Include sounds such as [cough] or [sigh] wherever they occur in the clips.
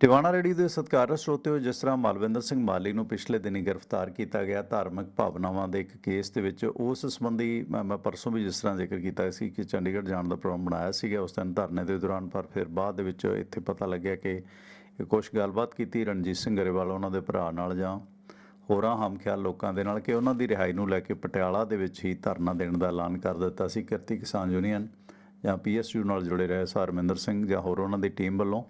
Tiwana ready ਦੇ ਸਤਿਕਾਰ ਸਰੋਤਿਓ, ਜਿਸ ਤਰ੍ਹਾਂ ਮਲਵਿੰਦਰ ਸਿੰਘ ਮਾਲੀ ਨੂੰ ਪਿਛਲੇ ਦਿਨੀ ਗ੍ਰਿਫਤਾਰ ਕੀਤਾ ਗਿਆ, ਧਾਰਮਿਕ ਭਾਵਨਾਵਾਂ ਦੇ ਇੱਕ ਕੇਸ ਦੇ ਵਿੱਚ ਉਸ ਸੰਬੰਧੀ ਮੈਂ ਮੈਂ ਪਰਸੋਂ ਵੀ ਜਿਸ ਤਰ੍ਹਾਂ ਜ਼ਿਕਰ ਕੀਤਾ ਸੀ ਕਿ ਚੰਡੀਗੜ੍ਹ ਜਾਣ ਦਾ ਪ੍ਰੋਗਰਾਮ ਬਣਾਇਆ ਸੀਗਾ, ਉਸ ਦਿਨ ਧਰਨੇ ਦੇ ਦੌਰਾਨ, ਪਰ ਫਿਰ ਬਾਅਦ ਦੇ ਵਿੱਚ ਇੱਥੇ ਪਤਾ ਲੱਗਿਆ ਕਿ ਕੁਝ ਗੱਲਬਾਤ ਕੀਤੀ ਰਣਜੀਤ ਸਿੰਘ ਗਰੇਵਾਲ, ਉਹਨਾਂ ਦੇ ਭਰਾ ਨਾਲ ਜਾਂ ਹੋਰਾਂ ਹਮਖਿਆਲ ਲੋਕਾਂ ਦੇ ਨਾਲ ਕਿ ਉਹਨਾਂ ਦੀ ਰਿਹਾਈ ਨੂੰ ਲੈ ਕੇ ਪਟਿਆਲਾ ਦੇ ਵਿੱਚ ਹੀ ਧਰਨਾ ਦੇਣ ਦਾ ਐਲਾਨ ਕਰ ਦਿੱਤਾ ਸੀ। ਕਿਰਤੀ ਕਿਸਾਨ ਯੂਨੀਅਨ ਜਾਂ ਪੀਐਸਯੂ ਨਾਲ ਜੁੜੇ ਰਹੇ ਸਰਮਿੰਦਰ ਸਿੰਘ ਜਾਂ ਹੋਰ ਉਹਨਾਂ ਦੀ ਟੀਮ ਵੱਲੋਂ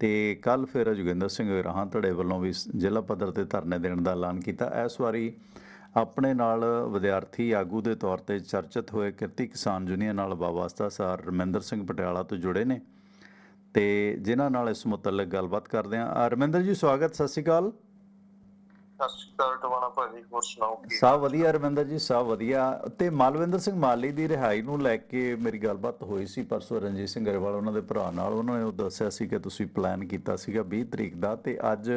ਤੇ ਕੱਲ ਫਿਰ ਜੋਗਿੰਦਰ ਸਿੰਘ ਰਾਹਾਂ ਧੜੇ ਵੱਲੋਂ ਵੀ ਜ਼ਿਲ੍ਹਾ ਪੱਧਰ ਤੇ ਧਰਨੇ ਦੇਣ ਦਾ ਐਲਾਨ ਕੀਤਾ। ਇਸ ਵਾਰੀ ਆਪਣੇ ਨਾਲ ਵਿਦਿਆਰਥੀ ਆਗੂ ਦੇ ਤੌਰ ਤੇ ਚਰਚਿਤ ਹੋਏ ਕਿਰਤੀ ਕਿਸਾਨ ਯੂਨੀਅਨ ਨਾਲ ਵਾਸਤਾ ਸਰ ਰਮਿੰਦਰ ਸਿੰਘ ਪਟਿਆਲਾ ਤੋਂ ਜੁੜੇ ਨੇ ਤੇ ਜਿਨ੍ਹਾਂ ਨਾਲ ਇਸ ਮੁਤਲਕ ਗੱਲਬਾਤ ਕਰਦੇ ਹਾਂ। ਰਮਿੰਦਰ ਜੀ, ਸਵਾਗਤ, ਸਤਿ ਸ਼੍ਰੀ ਅਕਾਲ। ਸਤਿ ਸ਼੍ਰੀ ਅਕਾਲ ਟਵਾਣਾ ਭਾਜੀ, ਹੋਰ ਸੁਣਾਓ ਕੀ? ਸਭ ਵਧੀਆ ਰਮਿੰਦਰ ਜੀ, ਸਭ ਵਧੀਆ। ਤੇ ਮਾਲਵਿੰਦਰ ਸਿੰਘ ਮਾਲੀ ਦੀ ਰਿਹਾਈ ਨੂੰ ਲੈ ਕੇ ਮੇਰੀ ਗੱਲਬਾਤ ਹੋਈ ਸੀ ਪਰਸੋਂ ਰਣਜੀਤ ਸਿੰਘ ਗਰੇਵਾਲ ਉਹਨਾਂ ਦੇ ਭਰਾ ਨਾਲ, ਉਹਨਾਂ ਨੇ ਉਹ ਦੱਸਿਆ ਸੀ ਕਿ ਤੁਸੀਂ ਪਲਾਨ ਕੀਤਾ ਸੀਗਾ 20 ਤਰੀਕ ਦਾ ਤੇ ਅੱਜ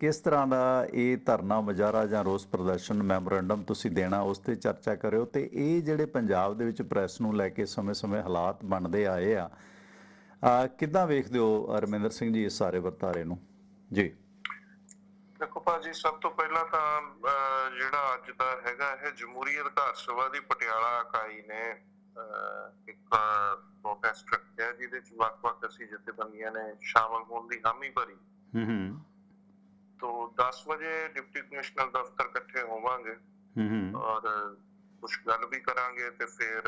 ਕਿਸ ਤਰ੍ਹਾਂ ਦਾ ਇਹ ਧਰਨਾ ਮੁਜ਼ਾਹਰਾ ਜਾਂ ਰੋਸ ਪ੍ਰਦਰਸ਼ਨ ਮੈਮੋਰੈਂਡਮ ਤੁਸੀਂ ਦੇਣਾ ਉਸ ਤੇ ਚਰਚਾ ਕਰਿਓ ਤੇ ਇਹ ਜਿਹੜੇ ਪੰਜਾਬ ਦੇ ਵਿੱਚ ਪ੍ਰੈਸ ਨੂੰ ਲੈ ਕੇ ਸਮੇਂ-ਸਮੇਂ ਹਾਲਾਤ ਬਣਦੇ ਆਏ ਆ ਕਿੱਦਾਂ ਵੇਖਦੇ ਹੋ ਰਮਿੰਦਰ ਸਿੰਘ ਜੀ ਇਸ ਸਾਰੇ ਵਰਤਾਰੇ ਨੂੰ? ਜੀ। ਦੇਖੋ ਭਾਜੀ ਸਭ ਤੋਂ ਪਹਿਲਾਂ ਤਾਂ ਜਿਹੜਾ ਅੱਜ ਦਾ ਹੈਗਾ ਇਹ ਜਮਹੂਰੀ ਅਧਿਕਾਰ ਸਭਾ ਦੀ ਪਟਿਆਲਾ ਇਕਾਈ ਨੇ ਇੱਕ ਪ੍ਰੋਟੈਸਟ ਰੱਖਿਆ ਜਿਹਦੇ ਚ ਵੱਖ-ਵੱਖ ਅਸੀਂ ਜਥੇਬੰਦੀਆਂ ਨੇ ਸ਼ਾਮਲ ਹੋਣ ਦੀ ਹਾਮੀ ਭਰੀ। ਹੂੰ ਹੂੰ। ਤੋਂ 10 ਵਜੇ ਡਿਪਟੀ ਕਮਿਸ਼ਨਰ ਦਫ਼ਤਰ ਇਕੱਠੇ ਹੋਵਾਂਗੇ ਹੂੰ ਹੂੰ। ਔਰ ਕੁਝ ਗੱਲ ਵੀ ਕਰਾਂਗੇ ਤੇ ਫਿਰ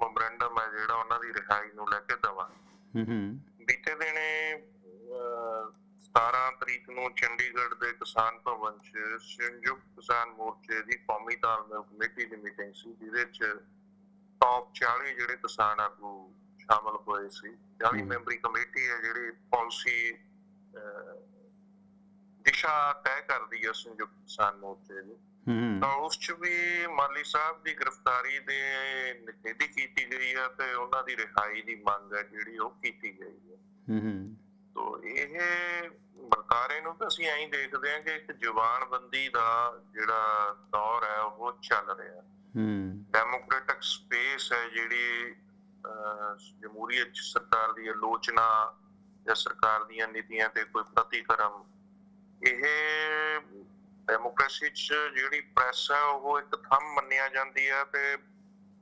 ਮੈਮੋਰੈਂਡਮ ਹੈ ਜਿਹੜਾ ਉਹਨਾਂ ਦੀ ਰਿਹਾਈ ਨੂੰ ਲੈ ਕੇ ਦੇਵਾਂਗੇ। ਹੂੰ ਹੂੰ। ਬੀਤੇ ਦਿਨੇ 17 ਤਰੀਕ ਨੂੰ ਚੰਡੀਗੜ੍ਹ ਦੇ ਕਿਸਾਨ ਭਵਨ 'ਚ ਸੰਯੁਕਤ ਕਿਸਾਨ ਮੋਰਚੇ ਦੀ ਕੌਮੀ ਤਾਲਮੇਲ ਕਮੇਟੀ ਦੀ ਮੀਟਿੰਗ ਸੀ ਜਿਹਦੇ 'ਚ ਟੌਪ 40 ਜਿਹੜੇ ਕਿਸਾਨ ਆਗੂ ਸ਼ਾਮਲ ਹੋਏ ਸੀ। 40 ਹਮ। ਮੈਂਬਰੀ ਕਮੇਟੀ ਹੈ ਜਿਹੜੀ ਪਾਲਿਸੀ ਦਿਸ਼ਾ ਤੈਅ ਕਰਦੀ ਹੈ ਸੰਯੁਕਤ ਕਿਸਾਨ ਮੋਰਚੇ ਦੀ। ਤਾਂ ਉਸ 'ਚ ਵੀ ਮਾਲੀ ਸਾਹਿਬ ਦੀ ਗ੍ਰਿਫਤਾਰੀ ਦੇ ਨਿਖੇਧੀ ਕੀਤੀ ਗਈ ਹੈ ਤੇ ਉਹਨਾਂ ਦੀ ਰਿਹਾਈ ਦੀ ਮੰਗ ਹੈ ਜਿਹੜੀ ਉਹ ਕੀਤੀ ਗਈ ਹੈ। ਹੂੰ ਹੂੰ। ਤੋ ਇਹ ਵਰਤਾਰੇ ਨੂੰ ਤਾਂ ਅਸੀਂ ਐਂ ਦੇਖਦੇ ਹਾਂ ਕਿ ਇੱਕ ਜਵਾਨਬੰਦੀ ਦਾ ਜਿਹੜਾ ਦੌਰ ਹੈ ਉਹ ਚੱਲ ਰਿਹਾ ਹੂੰ। ਡੈਮੋਕ੍ਰੈਟਿਕ ਸਪੇਸ ਹੈ ਜਿਹੜੀ ਜਮਹੂਰੀਅਤ ਸਰਕਾਰ ਦੀ ਆਲੋਚਨਾ ਜਾਂ ਸਰਕਾਰ ਦੀਆਂ ਨੀਤੀਆਂ ਤੇ ਕੋਈ ਪ੍ਰਤੀਕਰਮ ਇਹ ਡੈਮੋਕ੍ਰੇਸੀ 'ਚ ਜਿਹੜੀ ਪ੍ਰੈਸ ਹੈ ਉਹ ਇੱਕ ਥੰਮ ਮੰਨਿਆ ਜਾਂਦੀ ਹੈ ਤੇ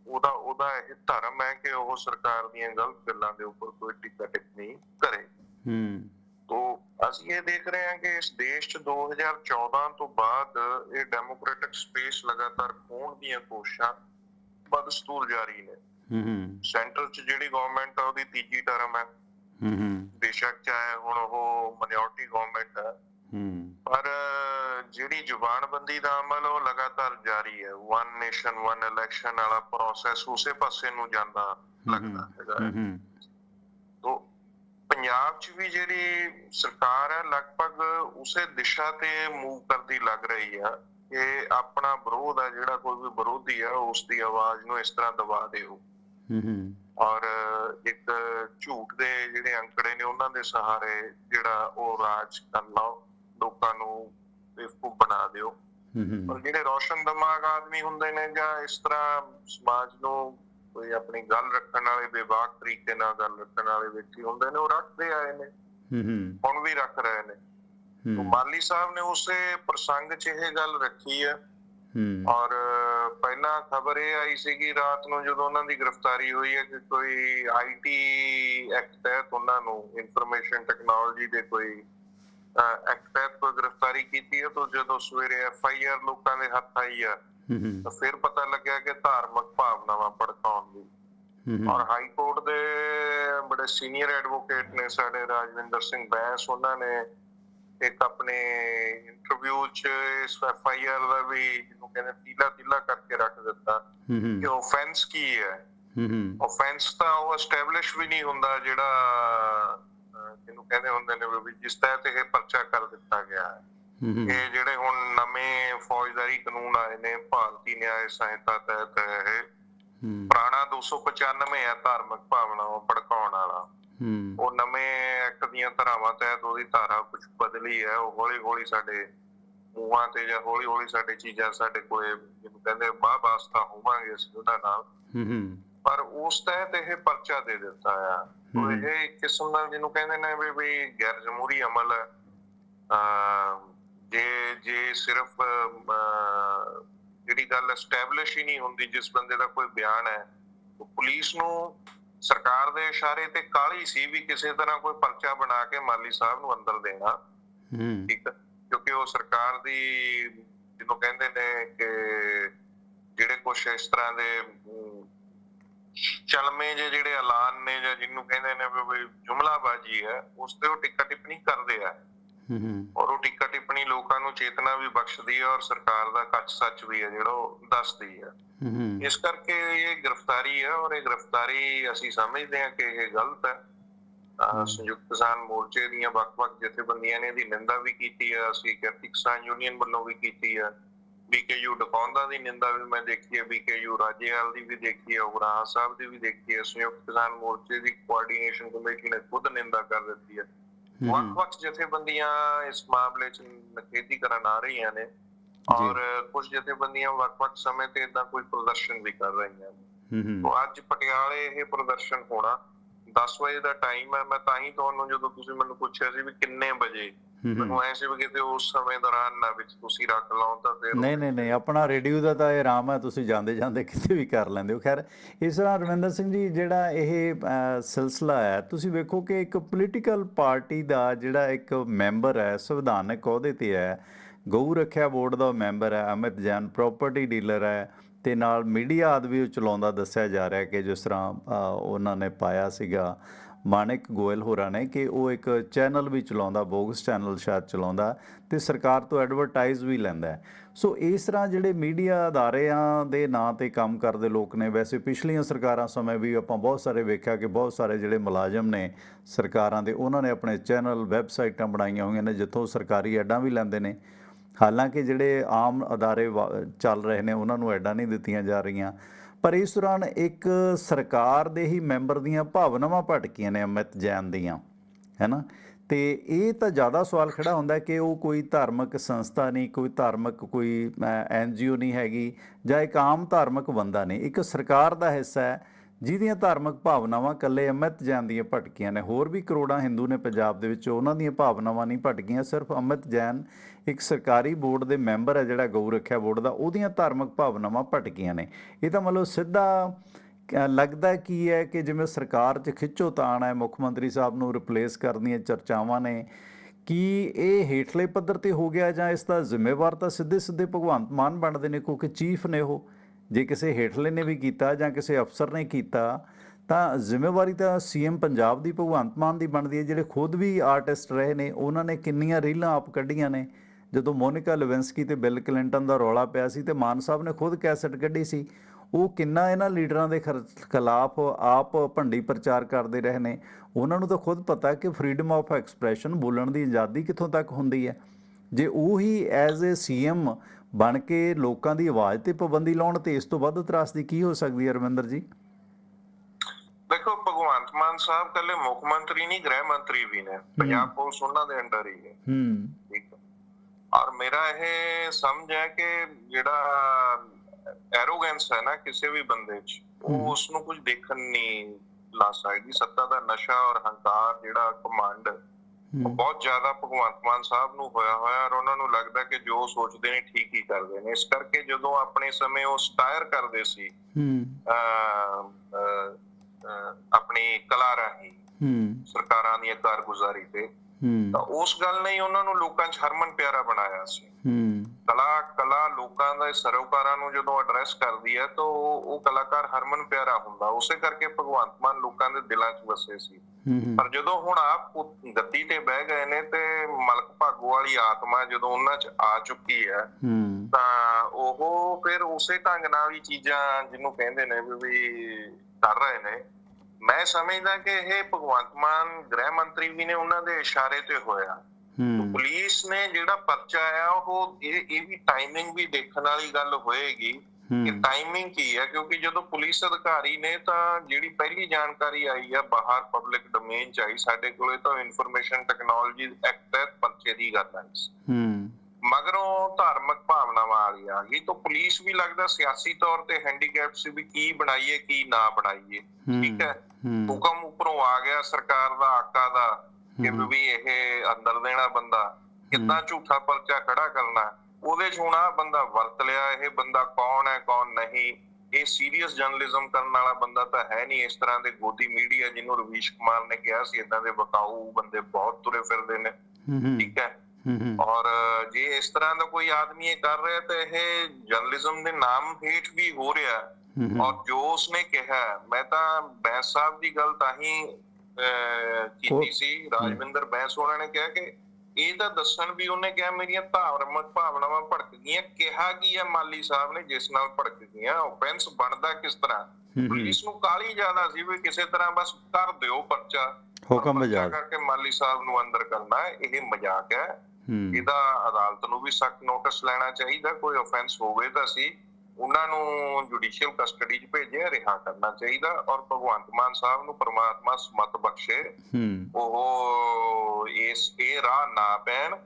ਉਹਦਾ ਉਹਦਾ ਇਹ ਧਰਮ ਹੈ ਕਿ ਉਹ ਸਰਕਾਰ ਦੀਆਂ ਗਲਤ ਗੱਲਾਂ ਦੇ ਉੱਪਰ ਕੋਈ ਟਿੱਕਾ ਟਿੱਪਣੀ ਕਰੇ। ਹੂੰ। ਤੋ ਅਸੀਂ ਇਹ ਦੇਖ ਰਹੇ ਹਾਂ ਕਿ ਇਸ ਦੇਸ਼ 'ਚ 2014 ਤੋਂ ਬਾਅਦ ਇਹ ਡੈਮੋਕ੍ਰੈਟਿਕ ਸਪੇਸ ਲਗਾਤਾਰ ਖੋਣ ਦੀਆਂ ਕੋਸ਼ਿਸ਼ਾਂ ਬਦਸਤੂਰ ਜਾਰੀ ਨੇ। ਹੂੰ ਸੈਂਟਰ 'ਚ ਜਿਹੜੀ ਗਵਰਨਮੈਂਟ ਆ ਉਹਦੀ ਤੀਜੀ ਟਰਮ ਹੈ। ਹੂੰ ਬੇਸ਼ੱਕ ਚਾਹੇ ਹੁਣ ਉਹ ਮਾਈਨੋਰਟੀ ਗਵਰਨਮੈਂਟ ਹੈ। ਹੂੰ। ਪਰ ਜਿਹੜੀ ਜ਼ੁਬਾਨਬੰਦੀ ਦਾ ਅਮਲ ਉਹ ਲਗਾਤਾਰ ਜਾਰੀ ਹੈ। ਵਨ ਨੇਸ਼ਨ ਵਨ ਇਲੈਕਸ਼ਨ ਵਾਲਾ ਪ੍ਰੋਸੈਸ ਉਸੇ ਪਾਸੇ ਨੂੰ ਜਾਂਦਾ ਲੱਗਦਾ ਹੈਗਾ। ਹੈ। ਪੰਜਾਬ 'ਚ ਵੀ ਜਿਹੜੀ ਸਰਕਾਰ ਹੈ ਲਗਭਗ ਉਸੇ ਦਿਸ਼ਾ ਤੇ ਮੂਵ ਕਰਦੀ ਲੱਗ ਰਹੀ ਹੈ ਕਿ ਆਪਣਾ ਵਿਰੋਧ ਹੈ ਜਿਹੜਾ ਕੋਈ ਵੀ ਵਿਰੋਧੀ ਹੈ ਉਸ ਦੀ ਆਵਾਜ਼ ਨੂੰ ਇਸ ਤਰ੍ਹਾਂ ਦਬਾ ਦਿਓ। ਹੂੰ ਹੂੰ। ਔਰ ਇੱਕ ਝੂਠ ਦੇ ਜਿਹੜੇ ਅੰਕੜੇ ਨੇ ਉਹਨਾਂ ਦੇ ਸਹਾਰੇ ਜਿਹੜਾ ਉਹ ਰਾਜ ਕਰ ਲਓ ਲੋਕਾਂ ਨੂੰ ਬੇਵਕੂਫ ਬਣਾ ਦਿਓ। ਪਰ ਜਿਹੜੇ ਰੋਸ਼ਨ ਦਿਮਾਗ ਆਦਮੀ ਹੁੰਦੇ ਨੇ ਜਾਂ ਇਸ ਤਰ੍ਹਾਂ ਸਮਾਜ ਨੂੰ ਕੋਈ ਆਪਣੀ ਗੱਲ ਰੱਖਣ ਵਾਲੇ ਬੇਬਾਕ ਤਰੀਕੇ ਨਾਲ ਗੱਲ ਰੱਖਣ ਵਾਲੇ ਵਿਅਕਤੀ ਹੁੰਦੇ ਨੇ ਉਹ ਰੱਖਦੇ ਆਏ ਨੇ। ਹੂੰ ਹੁਣ ਵੀ ਰੱਖ ਰਹੇ ਨੇ। ਤੋ ਮਾਲੀ ਸਾਹਿਬ ਨੇ ਉਸੇ ਪ੍ਰਸੰਗ 'ਚ ਇਹ ਗੱਲ ਰੱਖੀ ਹੈ। ਹੂੰ। ਔਰ ਪਹਿਲਾਂ ਖਬਰ ਇਹ ਆਈ ਸੀਗੀ ਰਾਤ ਨੂੰ ਜਦੋਂ ਉਹਨਾਂ ਦੀ ਗ੍ਰਿਫਤਾਰੀ ਹੋਈ ਹੈ ਕਿ ਕੋਈ ਆਈਟੀ ਐਕਟ ਤਹਿਤ ਉਹਨਾਂ ਨੂੰ ਇਨਫੋਰਮੇਸ਼ਨ ਟੈਕਨੋਲੋਜੀ ਦੇ ਕੋਈ ਐਕਟ ਤਹਿਤ ਕੋਈ ਗ੍ਰਿਫਤਾਰੀ ਕੀਤੀ ਹੈ। ਤਾਂ ਜਦੋਂ ਸਵੇਰੇ ਐਫ ਆਈ ਆਰ ਲੋਕਾਂ ਦੇ ਹੱਥ ਆਈ ਆ ਹੂੰ ਤਾਂ ਫਿਰ ਪਤਾ ਲੱਗਿਆ ਕਿ ਧਾਰਮਿਕ ਭਾਵਨਾਵਾਂ ਭੜਕਾਉਣ ਦੀ। ਔਰ ਹਾਈ ਕੋਰਟ ਦੇ ਬੜੇ ਸੀਨੀਅਰ ਐਡਵੋਕੇਟ ਨੇ ਸਾਡੇ ਰਾਜਵਿੰਦਰ ਸਿੰਘ ਬੈਂਸ ਉਹਨਾਂ ਨੇ ਇੱਕ ਆਪਣੇ ਇੰਟਰਵਿਊ 'ਚ ਇਸ ਐਫ ਆਈ ਆਰ ਦਾ ਵੀ ਜਿਹਨੂੰ ਕਹਿੰਦੇ ਤੀਲਾ ਤੀਲਾ ਕਰਕੇ ਰੱਖ ਦਿੱਤਾ ਕਿ ਆਫੈਂਸ ਕੀ ਹੈ। ਆਫੈਂਸ ਤਾਂ ਉਹ ਐਸਟੈਬਲਿਸ਼ ਵੀ ਨਹੀਂ ਹੁੰਦਾ ਜਿਹੜਾ ਜਿਹਨੂੰ ਕਹਿੰਦੇ ਹੁੰਦੇ ਨੇ ਵੀ ਜਿਸ ਤਹਿਤ ਇਹ ਪਰਚਾ ਕਰ ਦਿੱਤਾ ਗਿਆ ਹੂੰ। ਇਹ ਜਿਹੜੇ ਹੁਣ ਨਵੇਂ ਫੌਜਦਾਰੀ ਕਾਨੂੰਨ ਆਏ ਨੇ ਭਾਰਤੀ ਨਿਆਂ ਸੰਹਿਤਾ ਤਹਿਤ ਇਹ ਹੂੰ। ਪੁਰਾਣਾ 295 ਹੈ ਧਾਰਮਿਕ ਭਾਵਨਾਵਾਂ ਭੜਕਾਉਣ ਵਾਲਾ। ਉਹ ਨਵੇਂ ਐਕਟ ਦੀਆਂ ਧਾਰਾਵਾਂ ਤਹਿਤ ਉਹਦੀ ਧਾਰਾ ਕੁਝ ਬਦਲੀ ਹੈ ਉਹ ਹੌਲੀ ਹੌਲੀ ਸਾਡੇ ਮੂੰਹਾਂ ਤੇ ਜਾਂ ਹੌਲੀ ਹੌਲੀ ਸਾਡੇ ਚੀਜ਼ਾਂ ਸਾਡੇ ਕੋਲੇ ਜਿਹਨੂੰ ਕਹਿੰਦੇ ਬਾਹ ਵਾਸਤਾ ਹੋਵਾਂਗੇ ਅਸੀਂ ਉਹਨਾਂ ਨਾਲ ਹੂੰ ਪਰ ਉਸ ਤਹਿਤ ਇਹ ਪਰਚਾ ਦੇ ਦਿੱਤਾ ਆ। ਉਹ। ਇਹ ਕਿਸਮ ਦਾ ਜਿਹਨੂੰ ਕਹਿੰਦੇ ਨੇ ਵੀ ਵੀ ਗੈਰ ਜਮਹੂਰੀ ਅਮਲ ਹੈ ਜੇ ਜੇ ਸਿਰਫ ਜਿਹੜੀ ਗੱਲ ਐਸਟੈਬਲਿਸ਼ ਹੀ ਨਹੀਂ ਹੁੰਦੀ ਜਿਸ ਬੰਦੇ ਦਾ ਕੋਈ ਬਿਆਨ ਹੈ ਉਹ ਪੁਲਿਸ ਨੂੰ ਸਰਕਾਰ ਦੇ ਇਸ਼ਾਰੇ ਤੇ ਕਾਲੀ ਸੀ ਵੀ ਕਿਸੇ ਤਰ੍ਹਾਂ ਕੋਈ ਪਰਚਾ ਬਣਾ ਕੇ ਮਾਲੀ ਸਾਹਿਬ ਨੂੰ ਅੰਦਰ ਦੇਣਾ। ਹੂੰ। ਠੀਕ ਕਿਉਂਕਿ ਉਹ ਸਰਕਾਰ ਦੀ ਜਿਹਨੂੰ ਕਹਿੰਦੇ ਨੇ ਕਿ ਜਿਹੜੇ ਕੁਝ ਇਸ ਤਰ੍ਹਾਂ ਦੇ ਚਲਮੇ ਜਿਹੇ ਜਿਹੜੇ ਐਲਾਨ ਨੇ ਜਾਂ ਜਿਹਨੂੰ ਕਹਿੰਦੇ ਨੇ ਵੀ ਜੁਮਲਾਬਾਜ਼ੀ ਹੈ ਉਸ ਤੇ ਉਹ ਟਿੱਕਾ ਟਿੱਪਣੀ ਕਰਦੇ ਆ। ਔਰ ਉਹ ਟਿੱਕਾ ਟਿੱਪਣੀ ਲੋਕਾਂ ਨੂੰ ਚੇਤਨਾ ਵੀ ਬਖਸ਼ਦੀ ਹੈ ਔਰ ਸਰਕਾਰ ਦਾ ਕੱਚ ਸੱਚ ਵੀ ਹੈ ਜਿਹੜਾ ਉਹ ਦੱਸਦੀ ਹੈ। ਇਸ ਕਰਕੇ ਇਹ ਗ੍ਰਿਫਤਾਰੀ ਹੈ ਔਰ ਇਹ ਗ੍ਰਿਫਤਾਰੀ ਅਸੀਂ ਸਮਝਦੇ ਹਾਂ ਕਿ ਇਹ ਗਲਤ ਹੈ। ਸੰਯੁਕਤ ਕਿਸਾਨ ਮੋਰਚੇ ਦੀਆਂ ਵੱਖ-ਵੱਖ ਜਥੇਬੰਦੀਆਂ ਨੇ ਇਹਦੀ ਨਿੰਦਾ ਵੀ ਕੀਤੀ ਹੈ ਅਸੀਂ ਕਿਰਤੀ ਕਿਸਾਨ ਯੂਨੀਅਨ ਵੱਲੋਂ ਵੀ ਕੀਤੀ ਹੈ। ਬੀਕੇਯੂ ਡਕੌਂਦਾ ਦੀ ਨਿੰਦਾ ਵੀ ਮੈਂ ਦੇਖੀ ਹੈ ਬੀਕੇਯੂ ਰਾਜੇਵਾਲ ਦੀ ਵੀ ਦੇਖੀ ਹੈ ਉਗਰਾਹ ਸਾਹਿਬ ਦੀ ਵੀ ਦੇਖੀ ਹੈ ਸੰਯੁਕਤ ਕਿਸਾਨ ਮੋਰਚੇ ਦੀ ਕੋਆਰਡੀਨੇਸ਼ਨ ਕਮੇਟੀ ਨੇ ਖੁਦ ਨਿੰਦਾ ਕਰ ਦਿੱਤੀ ਹੂੰ। ਵੱਖ-ਵੱਖ ਜਥੇਬੰਦੀਆਂ ਇਸ ਮਾਮਲੇ 'ਚ ਨਖੇਦੀ ਕਰਨ ਆ ਰਹੀਆਂ ਨੇ ਔਰ ਕੁਝ ਜਥੇਬੰਦੀਆਂ ਵੱਖ-ਵੱਖ ਸਮੇਂ ਤੇ ਇਦਾਂ ਕੋਈ ਪ੍ਰਦਰਸ਼ਨ ਵੀ ਕਰ ਰਹੀਆਂ ਨੇ। ਹੂੰ ਤੋ ਅੱਜ ਪਟਿਆਲੇ ਇਹ ਪ੍ਰਦਰਸ਼ਨ ਹੋਣਾ 10 ਵਜੇ ਦਾ ਟਾਈਮ ਹੈ ਮੈਂ ਤਾਂ ਹੀ ਤੁਹਾਨੂੰ ਜਦੋਂ ਤੁਸੀਂ ਮੈਨੂੰ ਪੁੱਛਿਆ ਸੀ ਵੀ ਕਿੰਨੇ ਵਜੇ ਮੈਨੂੰ ਐ ਸੀ ਵੀ ਕਿਤੇ ਉਸ ਸਮੇਂ ਦੌਰਾਨ ਨਾ ਵਿੱਚ ਤੁਸੀਂ ਰੱਖ ਲਾਓ ਤਾਂ ਫਿਰ ਨਹੀਂ ਨਹੀਂ ਨਹੀਂ ਆਪਣਾ ਰੇਡੀਓ ਦਾ ਤਾਂ ਇਹ ਆਰਾਮ ਹੈ ਤੁਸੀਂ ਜਾਂਦੇ ਜਾਂਦੇ ਕਿਤੇ ਵੀ ਕਰ ਲੈਂਦੇ ਹੋ। ਖੈਰ ਇਸ ਤਰ੍ਹਾਂ ਰਵਿੰਦਰ ਸਿੰਘ ਜੀ ਜਿਹੜਾ ਇਹ ਸਿਲਸਿਲਾ ਹੈ ਤੁਸੀਂ ਵੇਖੋ ਕਿ ਇੱਕ ਪੋਲੀਟੀਕਲ ਪਾਰਟੀ ਦਾ ਜਿਹੜਾ ਇੱਕ ਮੈਂਬਰ ਹੈ ਸੰਵਿਧਾਨਕ ਅਹੁਦੇ ਤੇ ਹੈ ਗਊ ਰੱਖਿਆ ਬੋਰਡ ਦਾ ਮੈਂਬਰ ਹੈ ਅਮਿਤ ਜੈਨ ਪ੍ਰਾਪਰਟੀ ਡੀਲਰ ਹੈ ਤੇ ਨਾਲ ਮੀਡੀਆ ਆਦਿ ਵੀ ਚਲਾਉਂਦਾ ਦੱਸਿਆ ਜਾ ਰਿਹਾ ਕਿ ਜਿਸ ਤਰ੍ਹਾਂ ਉਹਨਾਂ ਨੇ ਪਾਇਆ ਸੀਗਾ। ਮਾਨਿਕ ਗੋਇਲ ਹੋਰਾਂ ਨੇ ਕਿ ਉਹ ਇੱਕ ਚੈਨਲ ਵੀ ਚਲਾਉਂਦਾ, ਬੋਗਸ ਚੈਨਲ ਸ਼ਾਇਦ ਚਲਾਉਂਦਾ ਤੇ ਸਰਕਾਰ ਤੋਂ ਐਡਵਰਟਾਈਜ਼ ਵੀ ਲੈਂਦਾ ਹੈ। ਸੋ ਇਸ ਤਰ੍ਹਾਂ ਜਿਹੜੇ ਮੀਡੀਆ ਅਦਾਰਿਆਂ ਦੇ ਨਾਂ ਤੇ ਕੰਮ ਕਰਦੇ ਲੋਕ ਨੇ, ਵੈਸੇ ਪਿਛਲੀਆਂ ਸਰਕਾਰਾਂ ਸਮੇਂ ਵੀ ਆਪਾਂ ਬਹੁਤ ਸਾਰੇ ਵੇਖਿਆ ਕਿ ਬਹੁਤ ਸਾਰੇ ਜਿਹੜੇ ਮੁਲਾਜ਼ਮ ਨੇ ਸਰਕਾਰਾਂ ਦੇ, ਉਹਨਾਂ ਨੇ ਆਪਣੇ ਚੈਨਲ, ਵੈਬਸਾਈਟਾਂ ਬਣਾਈਆਂ ਹੋਈਆਂ ਨੇ ਜਿੱਥੋਂ ਸਰਕਾਰੀ ਐਡਾਂ ਵੀ ਲੈਂਦੇ ਨੇ। ਹਾਲਾਂਕਿ ਜਿਹੜੇ ਆਮ ਅਦਾਰੇ ਵਾ- ਚੱਲ ਰਹੇ ਨੇ, ਉਹਨਾਂ ਨੂੰ ਐਡਾਂ ਨਹੀਂ ਦਿੱਤੀਆਂ ਜਾ ਰਹੀਆਂ। ਪਰ ਇਸ ਦੌਰਾਨ ਇੱਕ ਸਰਕਾਰ ਦੇ ਹੀ ਮੈਂਬਰ ਦੀਆਂ ਭਾਵਨਾਵਾਂ ਭਟਕੀਆਂ ਨੇ ਅਮਿਤ ਜੈਨ ਦੀਆਂ, ਹੈਨਾ? ਤੇ ਇਹ ਤਾਂ ਜ਼ਿਆਦਾ ਸਵਾਲ ਖੜਾ ਹੁੰਦਾ ਕਿ ਉਹ ਕੋਈ ਧਾਰਮਿਕ ਸੰਸਥਾ ਨਹੀਂ, ਕੋਈ ਧਾਰਮਿਕ ਕੋਈ ਐਨਜੀਓ ਨਹੀਂ ਹੈਗੀ ਜਾਂ ਇੱਕ ਆਮ ਧਾਰਮਿਕ ਬੰਦਾ ਨਹੀਂ। ਇੱਕ ਸਰਕਾਰ ਦਾ ਹਿੱਸਾ ਹੈ ਜਿਹਦੀਆਂ ਧਾਰਮਿਕ ਭਾਵਨਾਵਾਂ ਇਕੱਲੇ ਅਮਿਤ ਜੈਨ ਦੀਆਂ ਭਟਕੀਆਂ ਨੇ, ਹੋਰ ਵੀ ਕਰੋੜਾਂ ਹਿੰਦੂ ਨੇ ਪੰਜਾਬ ਦੇ ਵਿੱਚ ਉਹਨਾਂ ਦੀਆਂ ਭਾਵਨਾਵਾਂ ਨਹੀਂ ਭਟਕੀਆਂ, ਸਿਰਫ ਅਮਿਤ ਜੈਨ ਇੱਕ ਸਰਕਾਰੀ ਬੋਰਡ ਦੇ ਮੈਂਬਰ ਹੈ ਜਿਹੜਾ ਗਊ ਰੱਖਿਆ ਬੋਰਡ ਦਾ, ਉਹਦੀਆਂ ਧਾਰਮਿਕ ਭਾਵਨਾਵਾਂ ਭਟਕੀਆਂ ਨੇ। ਇਹ ਤਾਂ ਮਤਲਬ ਸਿੱਧਾ ਲੱਗਦਾ ਕੀ ਹੈ ਕਿ ਜਿਵੇਂ ਸਰਕਾਰ 'ਚ ਖਿੱਚੋ ਤਾਣ ਹੈ, ਮੁੱਖ ਮੰਤਰੀ ਸਾਹਿਬ ਨੂੰ ਰਿਪਲੇਸ ਕਰਨ ਦੀਆਂ ਚਰਚਾਵਾਂ ਨੇ, ਕੀ ਇਹ ਹੇਠਲੇ ਪੱਧਰ ਤੇ ਹੋ ਗਿਆ ਜਾਂ ਇਸ ਦਾ ਜ਼ਿੰਮੇਵਾਰ ਤਾਂ ਸਿੱਧੇ ਸਿੱਧੇ ਭਗਵੰਤ ਮਾਨ ਬਣਦੇ ਨੇ ਕਿਉਂਕਿ ਚੀਫ ਨੇ ਉਹ। ਜੇ ਕਿਸੇ ਹੇਠਲੇ ਨੇ ਵੀ ਕੀਤਾ ਜਾਂ ਕਿਸੇ ਅਫਸਰ ਨੇ ਕੀਤਾ, ਤਾਂ ਜ਼ਿੰਮੇਵਾਰੀ ਤਾਂ ਸੀਐਮ ਪੰਜਾਬ ਦੀ, ਭਗਵੰਤ ਮਾਨ ਦੀ ਬਣਦੀ ਹੈ। ਜਿਹੜੇ ਖੁਦ ਵੀ ਆਰਟਿਸਟ ਰਹੇ ਨੇ, ਉਹਨਾਂ ਨੇ ਕਿੰਨੀਆਂ ਰੀਲਾਂ ਆਪ ਕੱਢੀਆਂ ਨੇ। ਜਦੋਂ ਮੋਨਿਕਾ ਲੈਵਿੰਸਕੀ ਤੇ ਬਿਲ ਕਲਿੰਟਨ ਦਾ ਰੌਲਾ ਪਿਆ ਸੀ ਤੇ ਮਾਨ ਸਾਹਿਬ ਨੇ ਖੁਦ ਕੈਸਟ ਕੱਢੀ ਸੀ, ਉਹ ਕਿੰਨਾ ਇਹਨਾਂ ਲੀਡਰਾਂ ਦੇ ਖਿਲਾਫ ਆਪ ਭੰਡੀ ਪ੍ਰਚਾਰ ਕਰਦੇ ਰਹੇ ਨੇ। ਉਹਨਾਂ ਨੂੰ ਤਾਂ ਖੁਦ ਪਤਾ ਕਿ ਫਰੀडम ਆਫ ਐਕਸਪ੍ਰੈਸ਼ਨ ਬੋਲਣ ਦੀ ਆਜ਼ਾਦੀ ਕਿੱਥੋਂ ਤੱਕ ਹੁੰਦੀ ਹੈ। ਜੇ ਉਹੀ ਹੀ ਐਜ਼ ਅ ਸੀਐਮ ਬਣ ਕੇ ਲੋਕਾਂ ਦੀ ਆਵਾਜ਼ ਤੇ ਪਾਬੰਦੀ ਲਾਉਣ ਤੇ ਇਸ ਤੋਂ ਵੱਧ ਤਰਾਸਦੀ ਕੀ ਹੋ ਸਕਦੀ ਹੈ ਰਵਿੰਦਰ ਜੀ? ਦੇਖੋ ਭਗਵੰਤ ਮਾਨ ਸਾਹਿਬ ਕੱਲੇ ਮੁੱਖ ਮੰਤਰੀ ਨਹੀਂ ਗ੍ਰਹਿ ਮੰਤਰੀ ਵੀ ਨੇ। ਪੰਜਾਬ ਪੁਲਿਸ ਉਹਨਾਂ ਦੇ ਅੰਡਰ ਹੀ ਹੈ। ਹੂੰ। ਠੀਕ ਔਰ ਮੇਰਾ ਇਹ ਸਮਝ ਹੈ ਕਿ ਜਿਹੜਾ ਐਰੋਗੈਂਸ ਹੈ ਨਾ ਕਿਸੇ ਵੀ ਬੰਦੇ 'ਚ ਉਹ ਉਸ ਨੂੰ ਕੁਝ ਦੇਖਣ ਨਹੀਂ ਲਾ ਸਕਦੀ। ਸੱਤਾ ਦਾ ਨਸ਼ਾ ਔਰ ਹੰਕਾਰ ਜਿਹੜਾ ਕਮਾਂਡ ਉਹ ਬਹੁਤ ਜ਼ਿਆਦਾ ਭਗਵੰਤ ਮਾਨ ਸਾਹਿਬ ਨੂੰ ਹੋਇਆ ਹੋਇਆ ਔਰ ਉਹਨਾਂ ਨੂੰ ਲੱਗਦਾ ਕਿ ਜੋ ਸੋਚਦੇ ਨੇ ਠੀਕ ਹੀ ਕਰਦੇ ਨੇ। ਇਸ ਕਰਕੇ ਜਦੋਂ ਆਪਣੇ ਸਮੇਂ ਉਹ ਸਟਾਇਰ ਕਰਦੇ ਸੀ ਆਪਣੀ ਕਲਾ ਰਾਹੀਂ ਸਰਕਾਰਾਂ ਦੀਆਂ ਕਾਰਗੁਜ਼ਾਰੀ ਤੇ ਤਾਂ ਉਸ ਗੱਲ ਨੇ ਹੀ ਉਹਨਾਂ ਨੂੰ ਲੋਕਾਂ 'ਚ ਹਰਮਨ ਪਿਆਰਾ ਬਣਾਇਆ ਸੀ। ਕਲਾ ਕਲਾ ਲੋਕਾਂ ਦੇ ਸਰੋਕਾਰਾਂ ਨੂੰ ਜਦੋਂ ਐਡਰੈਸ ਕਰਦੀ ਹੈ ਤਾਂ ਉਹ ਉਹ ਕਲਾਕਾਰ ਹਰਮਨ ਪਿਆਰਾ ਹੁੰਦਾ। ਉਸੇ ਕਰਕੇ ਭਗਵੰਤ ਮਾਨ ਲੋਕਾਂ ਦੇ ਦਿਲਾਂ 'ਚ ਵਸੇ ਸੀ। ਪਰ ਜਦੋਂ ਹੁਣ ਆਪ ਗੱਦੀ ਤੇ ਬਹਿ ਗਏ ਨੇ ਤੇ ਮਲਕ ਭਾਗੋ ਵਾਲੀ ਆਤਮਾ ਜਦੋਂ ਉਹਨਾਂ 'ਚ ਆ ਚੁੱਕੀ ਹੈ ਤਾਂ ਉਹ ਫਿਰ ਉਸੇ ਢੰਗ ਨਾਲ ਹੀ ਚੀਜ਼ਾਂ ਜਿਹਨੂੰ ਕਹਿੰਦੇ ਨੇ ਵੀ ਕਰ ਰਹੇ ਨੇ। ਮੈਂ ਸਮਝਦਾ ਕਿ ਇਹ ਭਗਵੰਤ ਮਾਨ ਗ੍ਰਹਿ ਮੰਤਰੀ ਵੀ ਨੇ ਉਹਨਾਂ ਦੇ ਇਸ਼ਾਰੇ ਤੇ ਹੋਇਆ। ਪੁਲਿਸ ਨੇ ਜਿਹੜਾ ਪਰਚਾ ਆਇਆ ਉਹ ਇਹ ਇਹ ਵੀ ਟਾਈਮਿੰਗ ਵੀ ਦੇਖਣ ਵਾਲੀ ਗੱਲ ਹੋਏਗੀ ਕਿ ਟਾਈਮਿੰਗ ਕੀ ਹੈ ਕਿਉਂਕਿ ਜਦੋਂ ਪੁਲਿਸ ਅਧਿਕਾਰੀ ਨੇ ਤਾਂ ਜਿਹੜੀ ਪਹਿਲੀ ਜਾਣਕਾਰੀ ਆਈ ਆ ਬਾਹਰ ਪਬਲਿਕ ਡੋਮੇਨ ਚ ਆਈ ਸਾਡੇ ਕੋਲੇ ਤਾਂ ਇਨਫੋਰਮੇਸ਼ਨ ਟੈਕਨੋਲੋਜੀ ਐਕਟ ਤਹਿਤ ਪਰਚੇ ਦੀ ਗੱਲ ਆਈ ਸੀ। ਹੂੰ। ਮਗਰੋਂ ਧਾਰਮਿਕ ਭਾਵਨਾਵਾਂ ਆ ਗਈ ਆ ਗਈ ਤਾਂ ਪੁਲਿਸ ਵੀ ਲੱਗਦਾ ਸਿਆਸੀ ਤੌਰ ਤੇ ਹੈਂਡੀਕੈਪ ਸੀ ਵੀ ਕੀ ਬਣਾਈਏ ਕੀ ਨਾ ਬਣਾਈਏ। ਠੀਕ ਹੂੰ। ਹੁਕਮ ਉੱਪਰੋਂ ਆ ਗਿਆ ਸਰਕਾਰ ਦਾ ਆਕਾ ਦਾ। ਕਿ। ਵੀ ਇਹ ਅੰਦਰ ਦੇਣਾ ਬੰਦਾ ਕਿੰਨਾ ਝੂਠਾ ਪਰਚਾ ਖੜਾ ਕਰਨਾ? ਉਹਦੇ ਚ ਹੁਣ ਆਹ ਬੰਦਾ ਵਰਤ ਲਿਆ ਇਹ ਬੰਦਾ ਕੌਣ ਹੈ ਕੌਣ ਨਹੀਂ? ਇਹ ਸੀਰੀਅਸ ਜਰਨਲਿਜ਼ਮ ਕਰਨ ਵਾਲਾ ਬੰਦਾ ਤਾਂ ਹੈ ਨਹੀਂ ਇਸ ਤਰ੍ਹਾਂ ਦੇ ਗੋਦੀ ਮੀਡੀਆ ਜਿਹਨੂੰ ਰਵੀਸ਼ ਕੁਮਾਰ ਨੇ ਕਿਹਾ ਸੀ ਇਦਾਂ ਦੇ ਬਕਾਊ ਬੰਦੇ ਬਹੁਤ ਤੁਰੇ ਫਿਰਦੇ ਨੇ ਠੀਕ ਹੈ? ਔਰ ਜੇ ਇਸ ਤਰ੍ਹਾਂ ਦਾ ਕੋਈ ਆਦਮੀ ਇਹ ਕਰ ਰਿਹਾ ਤਾਂ ਇਹ ਜਰਨਲਿਜ਼ਮ ਦੇ ਨਾਮ ਹੇਠ ਵੀ ਹੋ ਰਿਹਾ। ਔਰ ਜੋ ਉਸਨੇ ਕਿਹਾ ਮੈਂ ਤਾਂ ਬੈਂਸ ਸਾਹਿਬ ਦੀ ਗੱਲ ਤਾਂ ਹੀ ਕੀਤੀ ਸੀ ਰਾਜਵਿੰਦਰ ਬੈਂਸ ਉਹਨਾਂ ਨੇ ਕਿਹਾ ਕਿ ਇਹ ਤਾਂ ਦੱਸਣ ਵੀ ਉਹਨੇ ਕਿਹਾ ਮੇਰੀਆਂ ਧਾਰਮਿਕ ਭਾਵਨਾਵਾਂ ਭੜਕ ਗਈਆਂ ਕਿਹਾ ਕੀ ਹੈ ਮਾਲੀ ਸਾਹਿਬ ਨੇ ਜਿਸ ਨਾਲ ਭੜਕ ਗਈਆਂ ਆਫੈਂਸ ਬਣਦਾ ਕਿਸ ਤਰ੍ਹਾਂ? ਪੁਲਿਸ ਨੂੰ ਕਾਲੀ ਜ਼ਿਆਦਾ ਸੀ ਵੀ ਕਿਸੇ ਤਰ੍ਹਾਂ ਬਸ ਕਰ ਦਿਓ ਪਰਚਾ। ਹੁਕਮ ਮਜਾਜ ਕਰਕੇ ਮਾਲੀ ਸਾਹਿਬ ਨੂੰ ਅੰਦਰ ਕਰਨਾ ਇਹ ਮਜ਼ਾਕ ਹੈ। ਹੂੰ। ਇਹਦਾ ਅਦਾਲਤ ਨੂੰ ਵੀ ਸਖਤ ਨੋਟਿਸ ਲੈਣਾ ਚਾਹੀਦਾ ਕੋਈ ਆਫੈਂਸ ਹੋਵੇ ਤਾਂ ਸੀ। ਉਹਨਾਂ ਨੂੰ ਜੁਡੀਸ਼ੀਅਲ ਕਸਟਡੀ 'ਚ ਭੇਜਿਆ ਰਿਹਾ ਕਰਨਾ ਚਾਹੀਦਾ ਔਰ ਭਗਵੰਤ ਮਾਨ ਸਾਹਿਬ ਨੂੰ ਪ੍ਰਮਾਤਮਾ ਸਮਤ ਬਖਸ਼ੇ। ਉਹ ਇਸ ਇਹ ਰਾਹ ਨਾ ਪੈਣ।